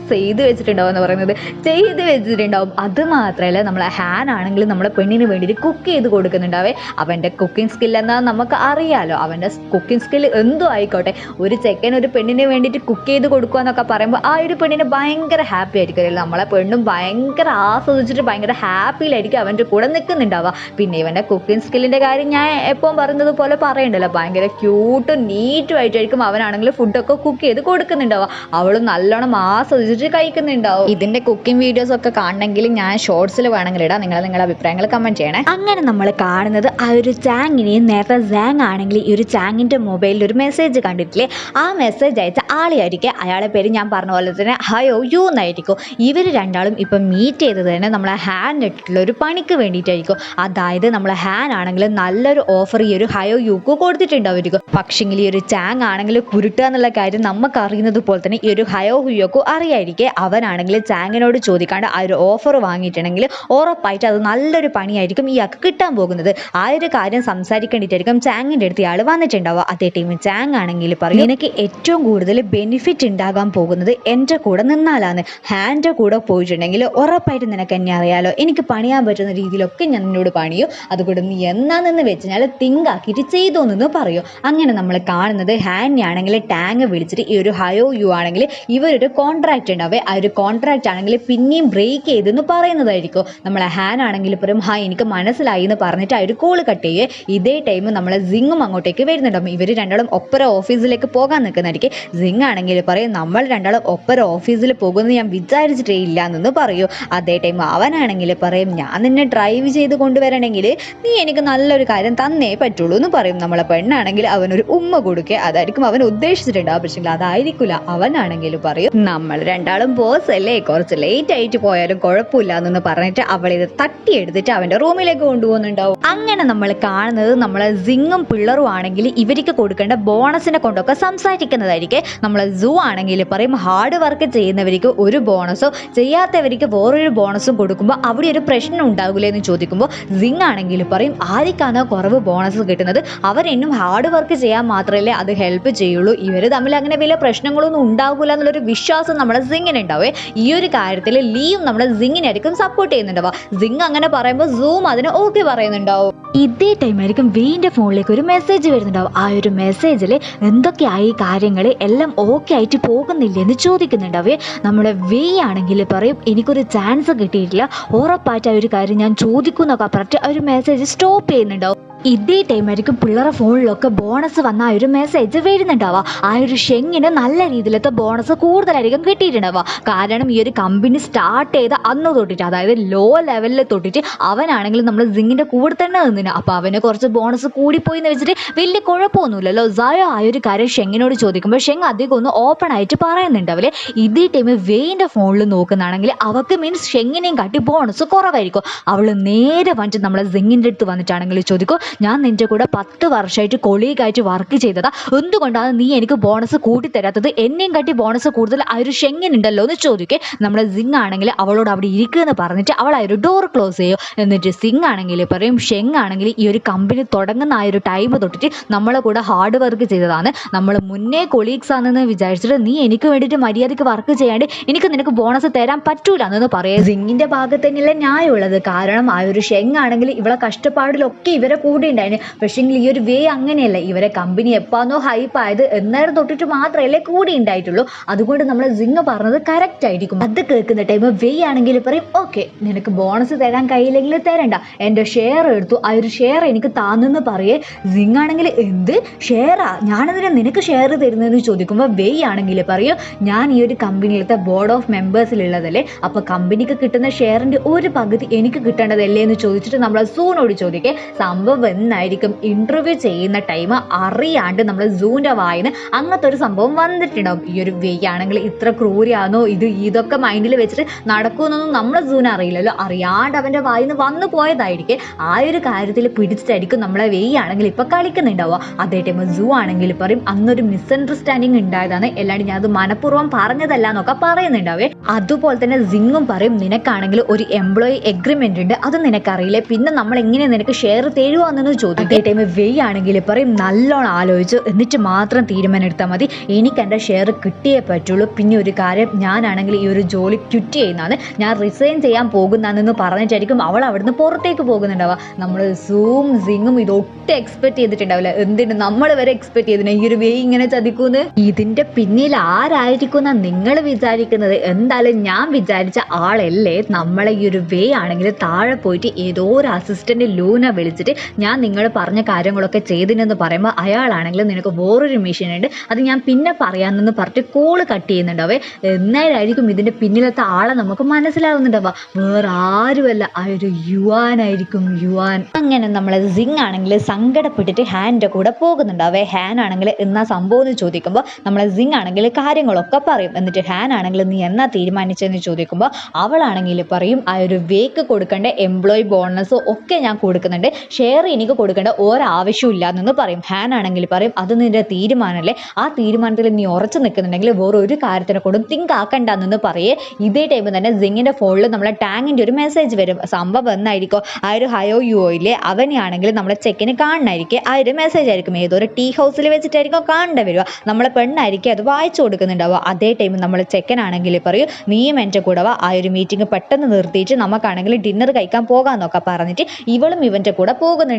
[SPEAKER 1] ചെയ്ത് വെച്ചിട്ടുണ്ടാവും എന്ന് പറയുന്നത്. ചെയ്ത് വെച്ചിട്ടുണ്ടാവും. അത് മാത്രമല്ല നമ്മളെ ഹാൻ ആണെങ്കിൽ നമ്മളെ പെണ്ണിന് വേണ്ടിയിട്ട് കുക്ക് ചെയ്ത് കൊടുക്കുന്നുണ്ടാവേ. അവന്റെ കുക്കിംഗ് സ്കിൽ എന്നാൽ നമുക്ക് അറിയാലോ. അവന്റെ കുക്കിംഗ് സ്കിൽ എന്തോ ആയിക്കോട്ടെ. ഒരു ചെക്കൻ ഒരു പെണ്ണിന് വേണ്ടിയിട്ട് കുക്ക് ചെയ്ത് കൊടുക്കുക എന്നൊക്കെ പറയുമ്പോൾ ആ ഒരു പെണ്ണിന് ഭയങ്കര ഹാപ്പി ആയിരിക്കും. അല്ലെങ്കിൽ നമ്മളെ പെണ്ണും ഭയങ്കര ആസ്വദിച്ചിട്ട് ഭയങ്കര ഹാപ്പിയിലായിരിക്കും അവന്റെ കൂടെ നിൽക്കുന്നുണ്ടാവുക. പിന്നെ ഇവന്റെ കുക്കിംഗ് സ്കില്ലിന്റെ കാര്യം ഞാൻ എപ്പോഴും പറയുന്നത് പോലെ പറയണ്ടല്ലോ. ഭയങ്കര ക്യൂട്ടും നീറ്റും ആയിട്ടായിരിക്കും അവനാണെങ്കിൽ ഫുഡൊക്കെ കുക്ക് ചെയ്ത് കൊടുക്കുന്നുണ്ടാവുക. അവളും നല്ലോണം ആസ്വദിച്ചിട്ട് കഴിക്കുന്നുണ്ടാവും. ഇതിന്റെ കുക്കിംഗ് വീഡിയോസ് ഒക്കെ കാണണമെങ്കിൽ ഞാൻ ഷോർട്സിൽ വേണമെങ്കിൽ ഇടാം. നിങ്ങൾ നിങ്ങളുടെ അഭിപ്രായങ്ങൾ കമന്റ് ചെയ്യണേ. അങ്ങനെ നമ്മൾ കാണുന്നത് ആ ഒരു ചാങ്ങിനെയും നേരത്തെ സാങ് ആണെങ്കിൽ ഈ ഒരു ചാങ്ങിന്റെ മൊബൈലിൽ ഒരു മെസ്സേജ് കണ്ടിട്ടില്ലേ? ആ മെസ്സേജ് അയച്ച ആളെയായിരിക്കും. അയാളെ പേര് ഞാൻ പറഞ്ഞ പോലെ തന്നെ ഹയോ യു എന്നായിരിക്കും. ഇവർ രണ്ടാളും ഇപ്പം മീറ്റ് ചെയ്തത് തന്നെ നമ്മളെ ഹാൻഡ് ഇട്ടിട്ടുള്ള ഒരു പണിക്ക് വേണ്ടിയിട്ടായിരിക്കും. അതായത് നമ്മളെ ഹാൻ ആണെങ്കിൽ നല്ലൊരു ഓഫർ ഈ ഒരു ഹയോ യുക്ക് കൊടുത്തിട്ടുണ്ടായിരിക്കും പക്ഷേങ്കിൽ ഈ ഒരു ചാങ് ആണെങ്കിൽ കുരുട്ടുക എന്നുള്ള കാര്യം നമുക്ക് അറിയുന്നത് പോലെ തന്നെ ഈ ഒരു ഹയോ ഹുയോക്കും അറിയായിരിക്കും. അവനാണെങ്കിൽ ചാങ്ങിനോട് ചോദിക്കാണ്ട് ആ ഒരു ഓഫർ വാങ്ങിയിട്ടുണ്ടെങ്കിൽ ഉറപ്പായിട്ട് അത് നല്ലൊരു പണിയായിരിക്കും ഇയാൾക്ക് കിട്ടാൻ പോകുന്നത്. ആ ഒരു കാര്യം സംസാരിക്കേണ്ടിയിട്ടായിരിക്കും ചാങ്ങിന്റെ അടുത്ത് ഇയാൾ വന്നിട്ടുണ്ടാവുക. അതേ ടീം ചാങ് ആണെങ്കിൽ പറയും എനിക്ക് ഏറ്റവും കൂടുതൽ ബെനിഫിറ്റ് ഉണ്ടാകാൻ പോകുന്നത് എന്റെ കൂടെ നിന്നാലാണ്. ഹാൻഡ് കൂടെ പോയിട്ടുണ്ടെങ്കിൽ ഉറപ്പായിട്ട് നിനക്ക് എന്നെ അറിയാലോ. എനിക്ക് പണിയാൻ പറ്റുന്ന രീതിയിലൊക്കെ ഞാൻ നിന്നോട് പണിയും. അതുകൊണ്ട് നീ എന്നാണെന്ന് വെച്ചാൽ തിങ്ക് ആക്കിയിട്ട് ചെയ്തോന്നെന്ന് പറയൂ. അങ്ങനെ നമ്മൾ കാണുന്നത് ഹാൻ ആണെങ്കിൽ ടാങ് വിളിച്ചിട്ട് ഈ ഒരു ഹയോ യു ആണെങ്കിൽ ഇവരൊരു കോൺട്രാക്റ്റ് ഉണ്ടാവേ ആ ഒരു കോൺട്രാക്റ്റ് ആണെങ്കിൽ പിന്നെയും ബ്രേക്ക് ചെയ്തെന്ന് പറയുന്നതായിരിക്കും. നമ്മളെ ഹാൻ ആണെങ്കിൽ പറയും ഹാ എനിക്ക് മനസ്സിലായി എന്ന് പറഞ്ഞിട്ട് ആ ഒരു കോൾ കട്ട് ചെയ്യേ. ഇതേ ടൈം നമ്മളെ സിങ്ങും അങ്ങോട്ടേക്ക് വരുന്നുണ്ടാവും. ഇവർ രണ്ടാളും ഒപ്പര ഓഫീസിലേക്ക് പോകാൻ നിൽക്കുന്നതായിരിക്കും. സിങ് ആണെങ്കിൽ പറയും നമ്മൾ രണ്ടാളും ഒപ്പര ഓഫീസിൽ പോകുമെന്ന് ഞാൻ വിചാരിച്ചിട്ടേ ഇല്ല എന്നൊന്ന് പറയൂ. അതേ ടൈം അവനാണെങ്കിൽ പറയും ഞാൻ നിന്നെ ഡ്രൈവ് ചെയ്ത് കൊണ്ടുവരണമെങ്കിൽ നീ എനിക്ക് നല്ലൊരു കാര്യം തന്നേ പറ്റുള്ളൂ എന്ന് പറയും. നമ്മളെ പെണ്ണാണെങ്കിൽ അവനൊരു ഉമ്മ കൊടുക്കുക അതായിരിക്കും അവൻ ഉദ്ദേശിച്ചിട്ടുണ്ടാവും പക്ഷേ അതായിരിക്കില്ല അവനാണെങ്കിൽ പറയും നമ്മൾ രണ്ടാളും ബോസ് അല്ലേ? കുറച്ച് ലേറ്റ് ആയിട്ട് പോയാലും കുഴപ്പമില്ല എന്നൊന്ന് പറഞ്ഞിട്ട് അവളിത് തട്ടിയെടുത്തിട്ട് അവന്റെ റൂമിലേക്ക് കൊണ്ടുപോകുന്നുണ്ടാവും. അങ്ങനെ നമ്മൾ കാണുന്നത് നമ്മളെ സിങ്ങും പിള്ളറും ആണെങ്കിൽ ഇവർക്ക് കൊടുക്കേണ്ട ബോണസിനെ കൊണ്ടൊക്കെ സംസാരിക്കുന്നതായിരിക്കും. നമ്മളെ സൂ ആണെങ്കിൽ പറയും ഹാർഡ് വർക്ക് ചെയ്യുന്നവർക്ക് ഒരു ബോണസോ ചെയ്യാത്തവർക്ക് വേറൊരു ബോണസും കൊടുക്കുമ്പോൾ അവിടെ ഒരു പ്രശ്നം ഉണ്ടാകില്ലേ എന്ന് ചോദിക്കുമ്പോൾ സിങ് ആണെങ്കിൽ പറയും ആർക്കാണ് കുറവ് ബോണസ് കിട്ടുന്നത്. അവരെന്നും ഹാർഡ് വർക്ക് ചെയ്യാൻ മാത്രമല്ലേ അത് ഹെൽപ്പ് ചെയ്യുള്ളൂ. ഇവർ തമ്മിൽ അങ്ങനെ വലിയ പ്രശ്നങ്ങളൊന്നും ഉണ്ടാകില്ല എന്നുള്ളൊരു വിശ്വാസം നമ്മളെ സിങ്ങിന് ഉണ്ടാവേ. ഈ ഒരു കാര്യത്തിൽ ലീയും നമ്മുടെ സിങ്ങിനായിരിക്കും സപ്പോർട്ട് ചെയ്യുന്നുണ്ടാവുക. സിങ് അങ്ങനെ പറയുമ്പോൾ സൂം അതിന് ഓക്കെ പറയുന്നുണ്ടാവും. ഇതേ ടൈം ആയിരിക്കും വീന്റെ ഫോണിലേക്ക് ഒരു മെസ്സേജ് വരുന്നുണ്ടാവും ആ ഒരു മെസ്സേജിൽ എന്തൊക്കെയായി കാര്യങ്ങൾ എല്ലാം ഓക്കെ ആയിട്ട് പോകുന്നില്ല എന്ന് ചോദിക്കുന്നുണ്ടാവേ. നമ്മുടെ വേ ആണെങ്കിൽ പറയും എനിക്കൊരു ചാൻസ് കിട്ടിയിട്ടില്ല. ഉറപ്പായിട്ട് ആ ഒരു കാര്യം ഞാൻ ചോദിക്കുന്നൊക്കെ പറഞ്ഞിട്ട് ആ ഒരു മെസ്സേജ് സ്റ്റോപ്പ് ചെയ്യുന്നുണ്ടാവും. ഇതേ ടൈം ആയിരിക്കും പിള്ളേരെ ഫോണിലൊക്കെ ബോണസ് വന്ന ആ ഒരു മെസ്സേജ് വരുന്നുണ്ടാവുക. ആ ഒരു ഷെങ്ങിന് നല്ല രീതിയിലത്തെ ബോണസ് കൂടുതലായിരിക്കും കിട്ടിയിട്ടുണ്ടാവുക. കാരണം ഈ ഒരു കമ്പനി സ്റ്റാർട്ട് ചെയ്ത അന്ന് തൊട്ടിട്ട് അതായത് ലോ ലെവലിൽ തൊട്ടിട്ട് അവനാണെങ്കിൽ നമ്മൾ സിങ്ങിന്റെ കൂടെ തന്നെ നിന്നിന്. അപ്പോൾ അവന് കുറച്ച് ബോണസ് കൂടിപ്പോയി എന്ന് വെച്ചിട്ട് വലിയ കുഴപ്പമൊന്നുമില്ലല്ലോ. സായോ ആ ഒരു കാര്യം ഷെങ്ങിനോട് ചോദിക്കുമ്പോൾ ഷെങ് അധികം ഒന്ന് ഓപ്പൺ ആയിട്ട് പറയുന്നുണ്ടാവില്ലേ? ഇതേ ടൈം വെയിന്റെ ഫോണിൽ നോക്കുന്നതാണെങ്കിൽ അവൾക്ക് മീൻസ് ഷെങ്ങിനെയും കാട്ടി ബോണസ് കുറവായിരിക്കും. അവൾ നേരെ വന്നിട്ട് നമ്മളെ സിങ്ങിന്റെ അടുത്ത് വന്നിട്ടാണെങ്കിൽ ചോദിക്കും ഞാൻ നിന്റെ കൂടെ പത്ത് വർഷമായിട്ട് കൊളീഗായിട്ട് വർക്ക് ചെയ്തതാ. എന്തുകൊണ്ടാണ് നീ എനിക്ക് ബോണസ് കൂട്ടി തരാത്തത് എന്നെയും കാട്ടി ബോണസ് കൂടുതൽ ആ ഒരു ഉണ്ടല്ലോ എന്ന് ചോദിക്കേ. നമ്മുടെ സിംഗ് ആണെങ്കിൽ അവളോട് അവിടെ ഇരിക്കുക എന്ന് പറഞ്ഞിട്ട് അവൾ ആ ഒരു ഡോർ ക്ലോസ് ചെയ്യും. എന്നിട്ട് സിംഗ് ആണെങ്കിൽ പറയും ഷെങ് ആണെങ്കിൽ ഈ ഒരു കമ്പനി തുടങ്ങുന്ന ആ ഒരു ടൈം തൊട്ടിട്ട് നമ്മളെ കൂടെ ഹാർഡ് വർക്ക് ചെയ്തതാണ് നമ്മൾ മുന്നേ കൊളീഗ്സ് ആണെന്ന് വിചാരിച്ചിട്ട് നീ എനിക്ക് വേണ്ടിയിട്ട് മര്യാദയ്ക്ക് വർക്ക് ചെയ്യാണ്ട് എനിക്ക് നിനക്ക് ബോണസ് തരാൻ പറ്റൂല എന്ന് പറയാം. സിങ്ങിന്റെ ഭാഗത്ത് തന്നെയല്ലേ ന്യായമുള്ളത് കാരണം ആ ഒരു ഷെങ് ആണെങ്കിൽ ഇവളെ കഷ്ടപ്പാടിലൊക്കെ ഇവരെ കൂടി ഉണ്ടായിന് പക്ഷേങ്കിൽ ഈ ഒരു വേ അങ്ങനെയല്ല. ഇവരെ കമ്പനി എപ്പാന്നോ ഹൈപ്പ് ആയത് എന്നേരം തൊട്ടിട്ട് മാത്രമല്ലേ കൂടി ഉണ്ടായിട്ടുള്ളൂ അതുകൊണ്ട് നമ്മൾ സിംഗ് പറഞ്ഞത് കറക്റ്റ് ആയിരിക്കും. അത് കേൾക്കുന്ന ടൈം വേ ആണെങ്കിൽ പറയും ഓക്കെ നിനക്ക് ബോണസ് തരാൻ കഴിയില്ലെങ്കിൽ തരണ്ട. എന്റെ ഷെയർ എടുത്തു. ആ ഒരു ഷെയർ എനിക്ക് താന്നെന്ന് പറയേ. സിംഗ് ആണെങ്കിൽ എന്ത്? ഷെയറാ ഞാനതിനെ നിനക്ക് ഷെയർ തരുന്നതെന്ന് ചോദിക്കുമ്പോൾ വേ ആണെങ്കിൽ പറയും ഞാൻ ഈ ഒരു കമ്പനിയിലത്തെ ബോർഡ് ഓഫ് മെമ്പേഴ്സിലുള്ളതല്ലേ അപ്പോൾ കമ്പനിക്ക് കിട്ടുന്ന ഷെയറിന്റെ ഒരു പകുതി എനിക്ക് കിട്ടേണ്ടതല്ലേ? എന്ന് ചോദിച്ചിട്ട് നമ്മൾ സൂണോട് ചോദിക്കേ. സംഭവം എന്നായിരിക്കും ഇന്റർവ്യൂ ചെയ്യുന്ന ടൈം അറിയാണ്ട് നമ്മൾ സൂന്റെ വായന അങ്ങനത്തെ ഒരു സംഭവം വന്നിട്ടുണ്ടാവും. ഈ ഒരു വേ ആണെങ്കിൽ ഇത്ര ക്രൂരിയാണോ ഇത് ഇതൊക്കെ മൈൻഡിൽ വെച്ചിട്ട് നടക്കുമെന്നൊന്നും നമ്മളെ സൂന് അറിയില്ലല്ലോ. അറിയാണ്ട് അവന്റെ വായിന്ന് വന്നു പോയതായിരിക്കും. ആ ഒരു കാര്യത്തിൽ പിടിച്ചിട്ടായിരിക്കും നമ്മളെ വേ ആണെങ്കിൽ ഇപ്പൊ കളിക്കുന്നുണ്ടാവുക. അതേ ടൈം സൂ ആണെങ്കിൽ പറയും അന്നൊരു മിസ്അണ്ടർസ്റ്റാൻഡിങ് ഉണ്ടായതാണ്. അല്ലാണ്ട് ഞാൻ അത് മനഃപൂർവം പറഞ്ഞതല്ല എന്നൊക്കെ പറയുന്നുണ്ടാവേ. അതുപോലെ തന്നെ സിങ്ങും പറയും നിനക്കാണെങ്കിൽ ഒരു എംപ്ലോയി എഗ്രിമെന്റ് ഉണ്ട്. അത് നിനക്കറിയില്ലേ? പിന്നെ നമ്മൾ എങ്ങനെ നിനക്ക് ഷെയർ തരുവാന്നു ചോദിക്കും ടൈം വെയ് ആണെങ്കിൽ പറയും നല്ലോണം ആലോചിച്ച് എന്നിട്ട് മാത്രം തീരുമാനം എടുത്താൽ മതി. എനിക്ക് എന്റെ ഷെയർ കിട്ടിയേ പറ്റുള്ളൂ. പിന്നെ ഒരു കാര്യം ഞാനാണെങ്കിൽ ഈ ഒരു ജോലി ക്വിറ്റ് ചെയ്യുന്നതാണ്. ഞാൻ റിസൈൻ ചെയ്യാൻ പോകുന്നതെന്ന് പറഞ്ഞിട്ടായിരിക്കും അവൾ അവിടുന്ന് പുറത്തേക്ക് പോകുന്നുണ്ടാവുക. നമ്മൾ സൂം സിങ്ങും ഇതൊട്ടും എക്സ്പെക്ട് ചെയ്തിട്ടുണ്ടാവില്ല. എന്തിന് നമ്മൾ വരെ എക്സ്പെക്ട് ചെയ്തിന്? ഈ ഒരു വെയ് ഇങ്ങനെ ചതിക്കൂന്ന്? ഇതിന്റെ പിന്നിൽ ആരായിരിക്കും എന്നാ നിങ്ങൾ വിചാരിക്കുന്നത്? എന്തായാലും ഞാൻ വിചാരിച്ച ആളല്ലേ. നമ്മളെ ഈ ഒരു വേ ആണെങ്കിൽ താഴെ പോയിട്ട് ഏതോ ഒരു അസിസ്റ്റന്റ് ലൂന വിളിച്ചിട്ട് ഞാൻ നിങ്ങൾ പറഞ്ഞ കാര്യങ്ങളൊക്കെ ചെയ്തിനെന്ന് പറയുമ്പോൾ അയാളാണെങ്കിൽ നിനക്ക് വേറൊരു മെഷീൻ ഉണ്ട് അത് ഞാൻ പിന്നെ പറയാമെന്ന് പറഞ്ഞിട്ട് കോൾ കട്ട് ചെയ്യുന്നുണ്ടാവേ എന്നാലായിരിക്കും ഇതിന്റെ പിന്നിലത്തെ ആളെ നമുക്ക് മനസ്സിലാവുന്നുണ്ടാവുക. വേറെ ആരുമല്ല ആ ഒരു യുവാനായിരിക്കും യുവാൻ. അങ്ങനെ നമ്മൾ സിങ് ആണെങ്കിൽ സങ്കടപ്പെട്ടിട്ട് ഹാന്റെ കൂടെ പോകുന്നുണ്ടാവേ ഹാൻ ആണെങ്കിൽ എന്നാ സംഭവം എന്ന് ചോദിക്കുമ്പോൾ നമ്മൾ സിങ് ആണെങ്കിൽ കാര്യങ്ങളൊക്കെ പറയും. എന്നിട്ട് ഹാൻ ആണെങ്കിൽ നീ എന്നാ തീരുമാനിച്ചതെന്ന് ചോദിക്കുമ്പോൾ അവളാണെങ്കിൽ പറയും ആ ഒരു വേക്ക് കൊടുക്കേണ്ട എംപ്ലോയി ബോണസ് ഒക്കെ ഞാൻ കൊടുക്കുന്നുണ്ട്. ഷെയർ എനിക്ക് കൊടുക്കേണ്ട ഒരാവശ്യവും ഇല്ല എന്ന് പറയും. ഹാൻ ആണെങ്കിൽ പറയും അത് നിന്റെ തീരുമാനമല്ലേ ആ തീരുമാനത്തിൽ നീ ഉറച്ചു നിൽക്കുന്നുണ്ടെങ്കിൽ വേറെ ഒരു കാര്യത്തിനെ കൊണ്ടും തിങ്ക് ആക്കണ്ട എന്നൊന്ന് പറയേ. ഇതേ ടൈമിൽ തന്നെ സിങ്ങിന്റെ ഫോണിൽ നമ്മളെ ടാങ്ങിന്റെ ഒരു മെസ്സേജ് വരും. സംഭവം എന്നായിരിക്കും ആ ഒരു ഹയോ യു ഇല്ലേ? അവനെയാണെങ്കിൽ നമ്മളെ ചെക്കിന് കാണണായിരിക്കും ആ ഒരു മെസ്സേജ് ആയിരിക്കും. ഏതോ ഒരു ടീ ഹൗസിൽ വെച്ചിട്ടായിരിക്കും കാണേണ്ടി വരിക. നമ്മളെ പെണ്ണായിരിക്കും അത് വായിച്ചു കൊടുക്കുന്നുണ്ടാവുക. അതേ ടൈമിൽ നമ്മൾ ചെക്കനാണെങ്കിൽ പറയും നീയും എന്റെ കൂടെ ആ ഒരു മീറ്റിംഗ് പെട്ടെന്ന് നിർത്തിയിട്ട് നമുക്കാണെങ്കിൽ ഡിന്നർ കഴിക്കാൻ പോകാമെന്നൊക്കെ പറഞ്ഞിട്ട് ഇവളും ഇവന്റെ കൂടെ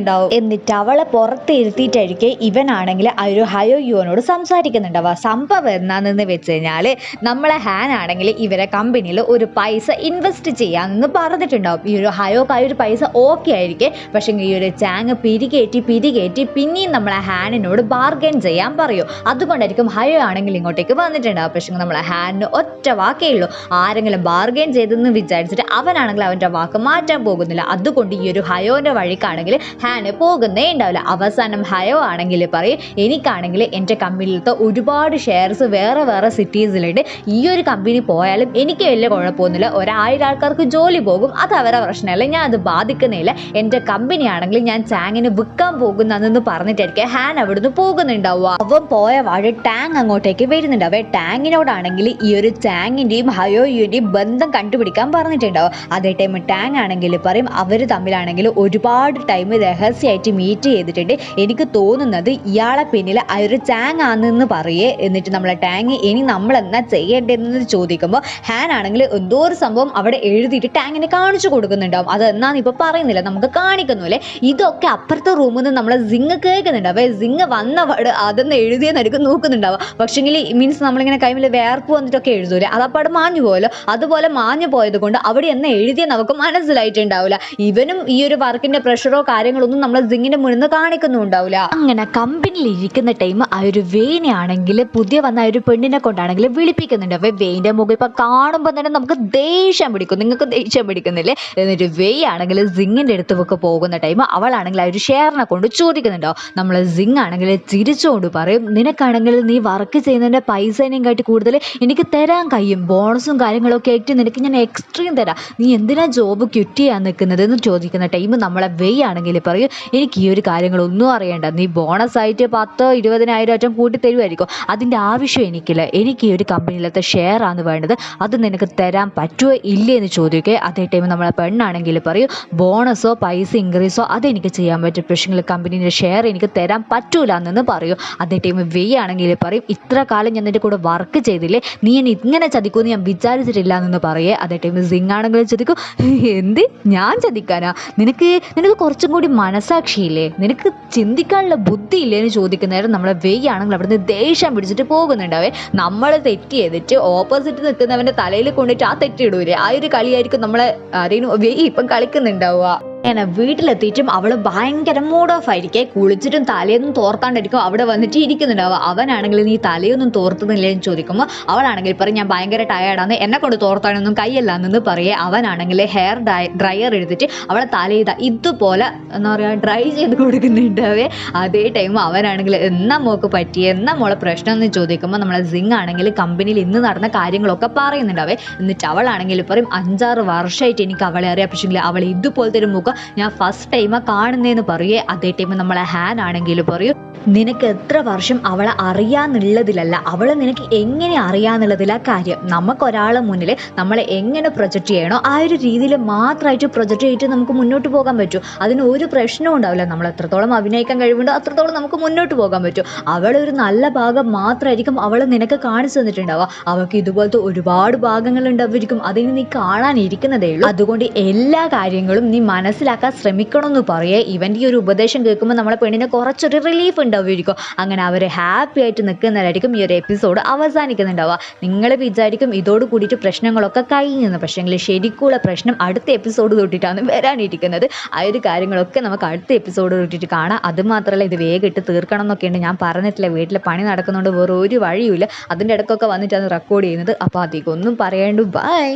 [SPEAKER 1] പോകുന്നുണ്ടാവും എന്നിട്ട് അവളെ പുറത്ത് ഇരുത്തിയിട്ടായിരിക്കും ഇവനാണെങ്കിൽ ആ ഒരു ഹയോ യുവനോട് സംസാരിക്കുന്നുണ്ടാവുക സംഭവം എന്നാണെന്ന് വെച്ച് കഴിഞ്ഞാൽ നമ്മളെ ഹാൻ ആണെങ്കിൽ ഇവരെ കമ്പനിയിൽ ഒരു പൈസ ഇൻവെസ്റ്റ് ചെയ്യാമെന്ന് പറഞ്ഞിട്ടുണ്ടാവും. ഈ ഒരു ഹയോക്ക് ആ ഒരു പൈസ ഓക്കെ ആയിരിക്കും. പക്ഷേ ഈ ഒരു ചാങ് പിരികേറ്റി പിരികേറ്റി പിന്നെയും നമ്മളെ ഹാനിനോട് ബാർഗൈൻ ചെയ്യാൻ പറയൂ. അതുകൊണ്ടായിരിക്കും ഹയോ ആണെങ്കിൽ ഇങ്ങോട്ടേക്ക് വന്നിട്ടുണ്ടാവും പക്ഷേ നമ്മളെ ഹാനിന് ഒറ്റ വാക്കേ ഉള്ളൂ. ആരെങ്കിലും ബാർഗൈൻ ചെയ്തെന്ന് വിചാരിച്ചിട്ട് അവനാണെങ്കിൽ അവന്റെ വാക്ക് മാറ്റാൻ പോകുന്നില്ല. അതുകൊണ്ട് ഈ ഒരു ഹയോന്റെ വഴിക്കാണെങ്കിൽ ഹാന് പോകുന്നേ ഉണ്ടാവില്ല. അവസാനം ഹയോ ആണെങ്കിൽ പറയും എനിക്കാണെങ്കിൽ എന്റെ കമ്പനിയിലത്തെ ഒരുപാട് ഷെയർസ് വേറെ വേറെ സിറ്റീസിലുണ്ട് ഈ ഒരു കമ്പനി പോയാലും എനിക്ക് വലിയ കുഴപ്പമൊന്നുമില്ല. ഒരായിരം ആൾക്കാർക്ക് ജോലി പോകും. അത് അവരെ പ്രശ്നമല്ല. ഞാൻ അത് ബാധിക്കുന്നില്ല. എന്റെ കമ്പനി ആണെങ്കിൽ ഞാൻ ചാങ്ങിന് വിൽക്കാൻ പോകുന്നതെന്ന് പറഞ്ഞിട്ടായിരിക്കും ഹാൻ അവിടുന്ന് പോകുന്നുണ്ടാവുക. അവൻ പോയ വഴി ടാങ് അങ്ങോട്ടേക്ക് വരുന്നുണ്ടാവേ ടാങ്ങിനോടാണെങ്കിൽ ഈ ഒരു ചാങ്ങിന്റെയും ഹയോയുടെയും ബന്ധം കണ്ടുപിടിക്കാൻ പറഞ്ഞിട്ടുണ്ടാവും അതേ ടൈം ടാങ് ആണെങ്കിൽ പറയും അവർ തമ്മിലാണെങ്കിൽ ഒരുപാട് ടൈം രഹസ്യമായിട്ട് മീറ്റ് ചെയ്തിട്ടുണ്ട്. എനിക്ക് തോന്നുന്നത് ഇയാളെ പിന്നിൽ ആ ഒരു ടാങ് ആണെന്ന് പറയേ. എന്നിട്ട് നമ്മളെ ടാങ് ഇനി നമ്മൾ എന്നാ ചെയ്യേണ്ടതെന്ന് ചോദിക്കുമ്പോൾ ഹാൻ ആണെങ്കിൽ എന്തോ ഒരു സംഭവം അവിടെ എഴുതിയിട്ട് ടാങ്ങിനെ കാണിച്ചു കൊടുക്കുന്നുണ്ടാവും. അത് എന്നാന്ന് ഇപ്പൊ പറയുന്നില്ല. നമുക്ക് കാണിക്കുന്നുല്ലേ ഇതൊക്കെ അപ്പുറത്തെ റൂമിൽ നിന്ന് നമ്മളെ സിങ് കേൾക്കുന്നുണ്ടാവും. സിങ് വന്ന പാട് അതൊന്ന് എഴുതിയെന്നായിരിക്കും നോക്കുന്നുണ്ടാവുക പക്ഷേങ്കിൽ മീൻസ് നമ്മളിങ്ങനെ കൈമിൽ വേർപ്പ് വന്നിട്ടൊക്കെ എഴുതൂലേ? അപ്പാട് മാഞ്ഞു പോയല്ലോ. അതുപോലെ മാഞ്ഞു പോയത് കൊണ്ട് അവിടെ എന്ന് എഴുതിയ നമുക്ക് മനസ്സിലായിട്ടുണ്ടാവില്ല ഇവനും ഈ ഒരു വർക്കിന്റെ പ്രഷറോ കാര്യങ്ങളൊന്നും നമ്മൾ സിങ്ങിന്റെ മുന്നിൽ നിന്ന് കാണിക്കുന്നുണ്ടാവില്ല അങ്ങനെ കമ്പനിയിൽ ഇരിക്കുന്ന ടൈം ആ ഒരു വേനെ ആണെങ്കിൽ പുതിയ വന്ന ആ ഒരു പെണ്ണിനെ കൊണ്ടാണെങ്കിൽ വിളിപ്പിക്കുന്നുണ്ട്. അപ്പൊ വേന്റെ മുഖം ഇപ്പൊ കാണുമ്പോൾ തന്നെ നമുക്ക് ദേഷ്യം പിടിക്കും. നിങ്ങൾക്ക് ദേഷ്യം പിടിക്കുന്നില്ലേ? എന്നിട്ട് വെയ് ആണെങ്കിൽ സിങ്ങിന്റെ അടുത്തേക്ക് പോകുന്ന ടൈം അവളാണെങ്കിൽ ആ ഒരു ഷെയറിനെ കൊണ്ട് ചോദിക്കുന്നുണ്ടോ. നമ്മൾ സിങ് ആണെങ്കിൽ ചിരിച്ചുകൊണ്ട് പറയും നിനക്കാണെങ്കിൽ നീ വർക്ക് ചെയ്യുന്നതിന്റെ പൈസേനെയും കാട്ടി കൂടുതൽ എനിക്ക് തരാൻ കഴിയും. ബോണസും കാര്യങ്ങളൊക്കെ ആയിട്ട് നിനക്ക് ഞാൻ എക്സ്ട്രീം തരാം. നീ എന്തിനാ ജോബ് ക്വിറ്റ് ചെയ്യാൻ നിൽക്കുന്നത്? എന്ന് ചോദിക്കുന്ന ടൈം നമ്മളെ വെയ് ആണെങ്കിൽ പറയും എനിക്ക് ഈ ഒരു കാര്യങ്ങളൊന്നും അറിയണ്ട. നീ ബോണസ് ആയിട്ട് പത്തോ ഇരുപതിനായിരം അറ്റം കൂട്ടി തരുമായിരിക്കും അതിന്റെ ആവശ്യം എനിക്കില്ല. എനിക്ക് ഈ ഒരു കമ്പനിയിലത്തെ ഷെയർ ആണ് വേണ്ടത്. അത് നിനക്ക് തരാൻ പറ്റുമോ ഇല്ലേ എന്ന് ചോദിക്കുക അതേ ടൈം നമ്മളെ പെണ്ണാണെങ്കിൽ പറയും ബോണസോ പൈസ ഇൻക്രീസോ അതെനിക്ക് ചെയ്യാൻ പറ്റും. പക്ഷേ കമ്പനീന്റെ ഷെയർ എനിക്ക് തരാൻ പറ്റൂല എന്നു പറയും. അതേ ടൈം വേ ആണെങ്കിൽ പറയും ഇത്ര കാലം ഞാൻ നിന്റെ കൂടെ വർക്ക് ചെയ്തില്ലേ? നീ എന്നെ ഇങ്ങനെ ചതിക്കുമെന്ന് ഞാൻ വിചാരിച്ചിട്ടില്ല എന്ന് പറയേ. അതേ ടൈം സിംഗ് ആണെങ്കിലും ചതിക്കും. എന്ത്? ഞാൻ ചതിക്കാനാ? നിനക്ക് നിനക്ക് കുറച്ചും കൂടി മനസാക്ഷിയില്ലേ? നിനക്ക് ചിന്തിക്കാനുള്ള ബുദ്ധി ഇല്ലേ എന്ന് ചോദിക്കുന്നേരം നമ്മളെ വെയ്യാണെങ്കിൽ അവിടുന്ന് ദേഷ്യം പിടിച്ചിട്ട് പോകുന്നുണ്ടാവേ. നമ്മൾ തെറ്റ് ചെയ്തിട്ട് ഓപ്പോസിറ്റ് നിൽക്കുന്നവന്റെ തലയിൽ കൊണ്ടിട്ട് ആ തെറ്റിടൂലേ ആ ഒരു കളിയായിരിക്കും നമ്മളെ ആരെയും വെയ് ഇപ്പം കളിക്കുന്നുണ്ടാവുക. അങ്ങനെ വീട്ടിലെത്തിയിട്ടും അവൾ ഭയങ്കര മൂഡ് ഓഫ് ആയിരിക്കെ. കുളിച്ചിട്ടും തലയൊന്നും തോർത്താണ്ടിരിക്കും. അവിടെ വന്നിട്ട് ഇരിക്കുന്നുണ്ടാവുക അവനാണെങ്കിൽ നീ തലയൊന്നും തോർത്തുന്നില്ലേ എന്ന് ചോദിക്കുമ്പോൾ അവളാണെങ്കിൽ പറയും ഞാൻ ഭയങ്കര ടയേർഡാന്ന് എന്നെ കൊണ്ട് തോർത്താനൊന്നും കൈയല്ലാന്നെന്ന് പറയേ. അവനാണെങ്കിൽ ഹെയർ ഡ്രയർ എടുത്തിട്ട് അവളെ തല ചെയ്ത ഇതുപോലെ എന്താ പറയുക ഡ്രൈ ചെയ്ത് കൊടുക്കുന്നുണ്ടാവേ. അതേ ടൈം അവനാണെങ്കിൽ എന്നാ മോക്ക് പറ്റി എന്നാ മോളെ പ്രശ്നം? എന്ന് ചോദിക്കുമ്പോൾ നമ്മളെ സിംഗ് ആണെങ്കിൽ കമ്പനിയിൽ ഇന്ന് നടന്ന കാര്യങ്ങളൊക്കെ പറയുന്നുണ്ടാവേ. എന്നിട്ട് അവളാണെങ്കിൽ പറയും അഞ്ചാറ് വർഷമായിട്ട് എനിക്ക് അവളെ അറിയാം. പക്ഷേ അവൾ ഇതുപോലത്തെ ഒരു ഞാൻ ഫസ്റ്റ് ടൈമാണ് കാണുന്നതെന്ന് പറയേ അതേ ടൈം നമ്മളെ ഹാൻ ആണെങ്കിലും പറയും. നിനക്ക് എത്ര വർഷം അവളെ അറിയാന്നുള്ളതിലല്ല അവളെ നിനക്ക് എങ്ങനെ അറിയാന്നുള്ളതിലാ കാര്യം. നമുക്കൊരാളെ മുന്നിൽ നമ്മളെ എങ്ങനെ പ്രൊജക്റ്റ് ചെയ്യണോ ആ ഒരു രീതിയിൽ മാത്രമായിട്ട് പ്രൊജക്റ്റ് ചെയ്തിട്ട് നമുക്ക് മുന്നോട്ട് പോകാൻ പറ്റൂ. അതിന് ഒരു പ്രശ്നവും ഉണ്ടാവില്ല. നമ്മൾ എത്രത്തോളം അഭിനയിക്കാൻ കഴിവുണ്ടോ അത്രത്തോളം നമുക്ക് മുന്നോട്ട് പോകാൻ പറ്റും. അവളെ ഒരു നല്ല ഭാഗം മാത്രമായിരിക്കും അവൾ നിനക്ക് കാണിച്ചു തന്നിട്ടുണ്ടാവുക. അവൾക്ക് ഇതുപോലത്തെ ഒരുപാട് ഭാഗങ്ങൾ ഉണ്ടാവുമായിരിക്കും അതിന് നീ കാണാനിരിക്കുന്നതേ ഉള്ളൂ. അതുകൊണ്ട് എല്ലാ കാര്യങ്ങളും നീ മനസ്സിലാക്കാൻ ശ്രമിക്കണമെന്ന് പറയേ. ഇവന്റെ ഈ ഒരു ഉപദേശം കേൾക്കുമ്പോൾ നമ്മളെ പെണ്ണിനെ കുറച്ചൊരു റിലീഫ് ഉണ്ടാവുമായിരിക്കും. അങ്ങനെ അവർ ഹാപ്പി ആയിട്ട് നിൽക്കുന്നതായിരിക്കും ഈ ഒരു എപ്പിസോഡ് അവസാനിക്കുന്നുണ്ടാവുക. നിങ്ങൾ വിചാരിക്കും ഇതോട് കൂടിയിട്ട് പ്രശ്നങ്ങളൊക്കെ കഴിഞ്ഞെന്ന്. പക്ഷേങ്കിൽ ശരിക്കുള്ള പ്രശ്നം അടുത്ത എപ്പിസോഡ് തൊട്ടിട്ടാണ് വരാനിരിക്കുന്നത്. ആ ഒരു കാര്യങ്ങളൊക്കെ നമുക്ക് അടുത്ത എപ്പിസോഡ് തൊട്ടിട്ട് കാണാം. അത് മാത്രമല്ല ഇത് വേഗം ഇട്ട് തീർക്കണം എന്നൊക്കെയുണ്ട് ഞാൻ പറഞ്ഞിട്ടില്ല വീട്ടിലെ പണി നടക്കുന്നതുകൊണ്ട് വേറെ ഒരു വഴിയുമില്ല. അതിന്റെ ഇടയ്ക്കൊക്കെ വന്നിട്ടാണ് റെക്കോർഡ് ചെയ്യുന്നത്. അപ്പോൾ അധികം ഒന്നും പറയേണ്ടു. ബൈ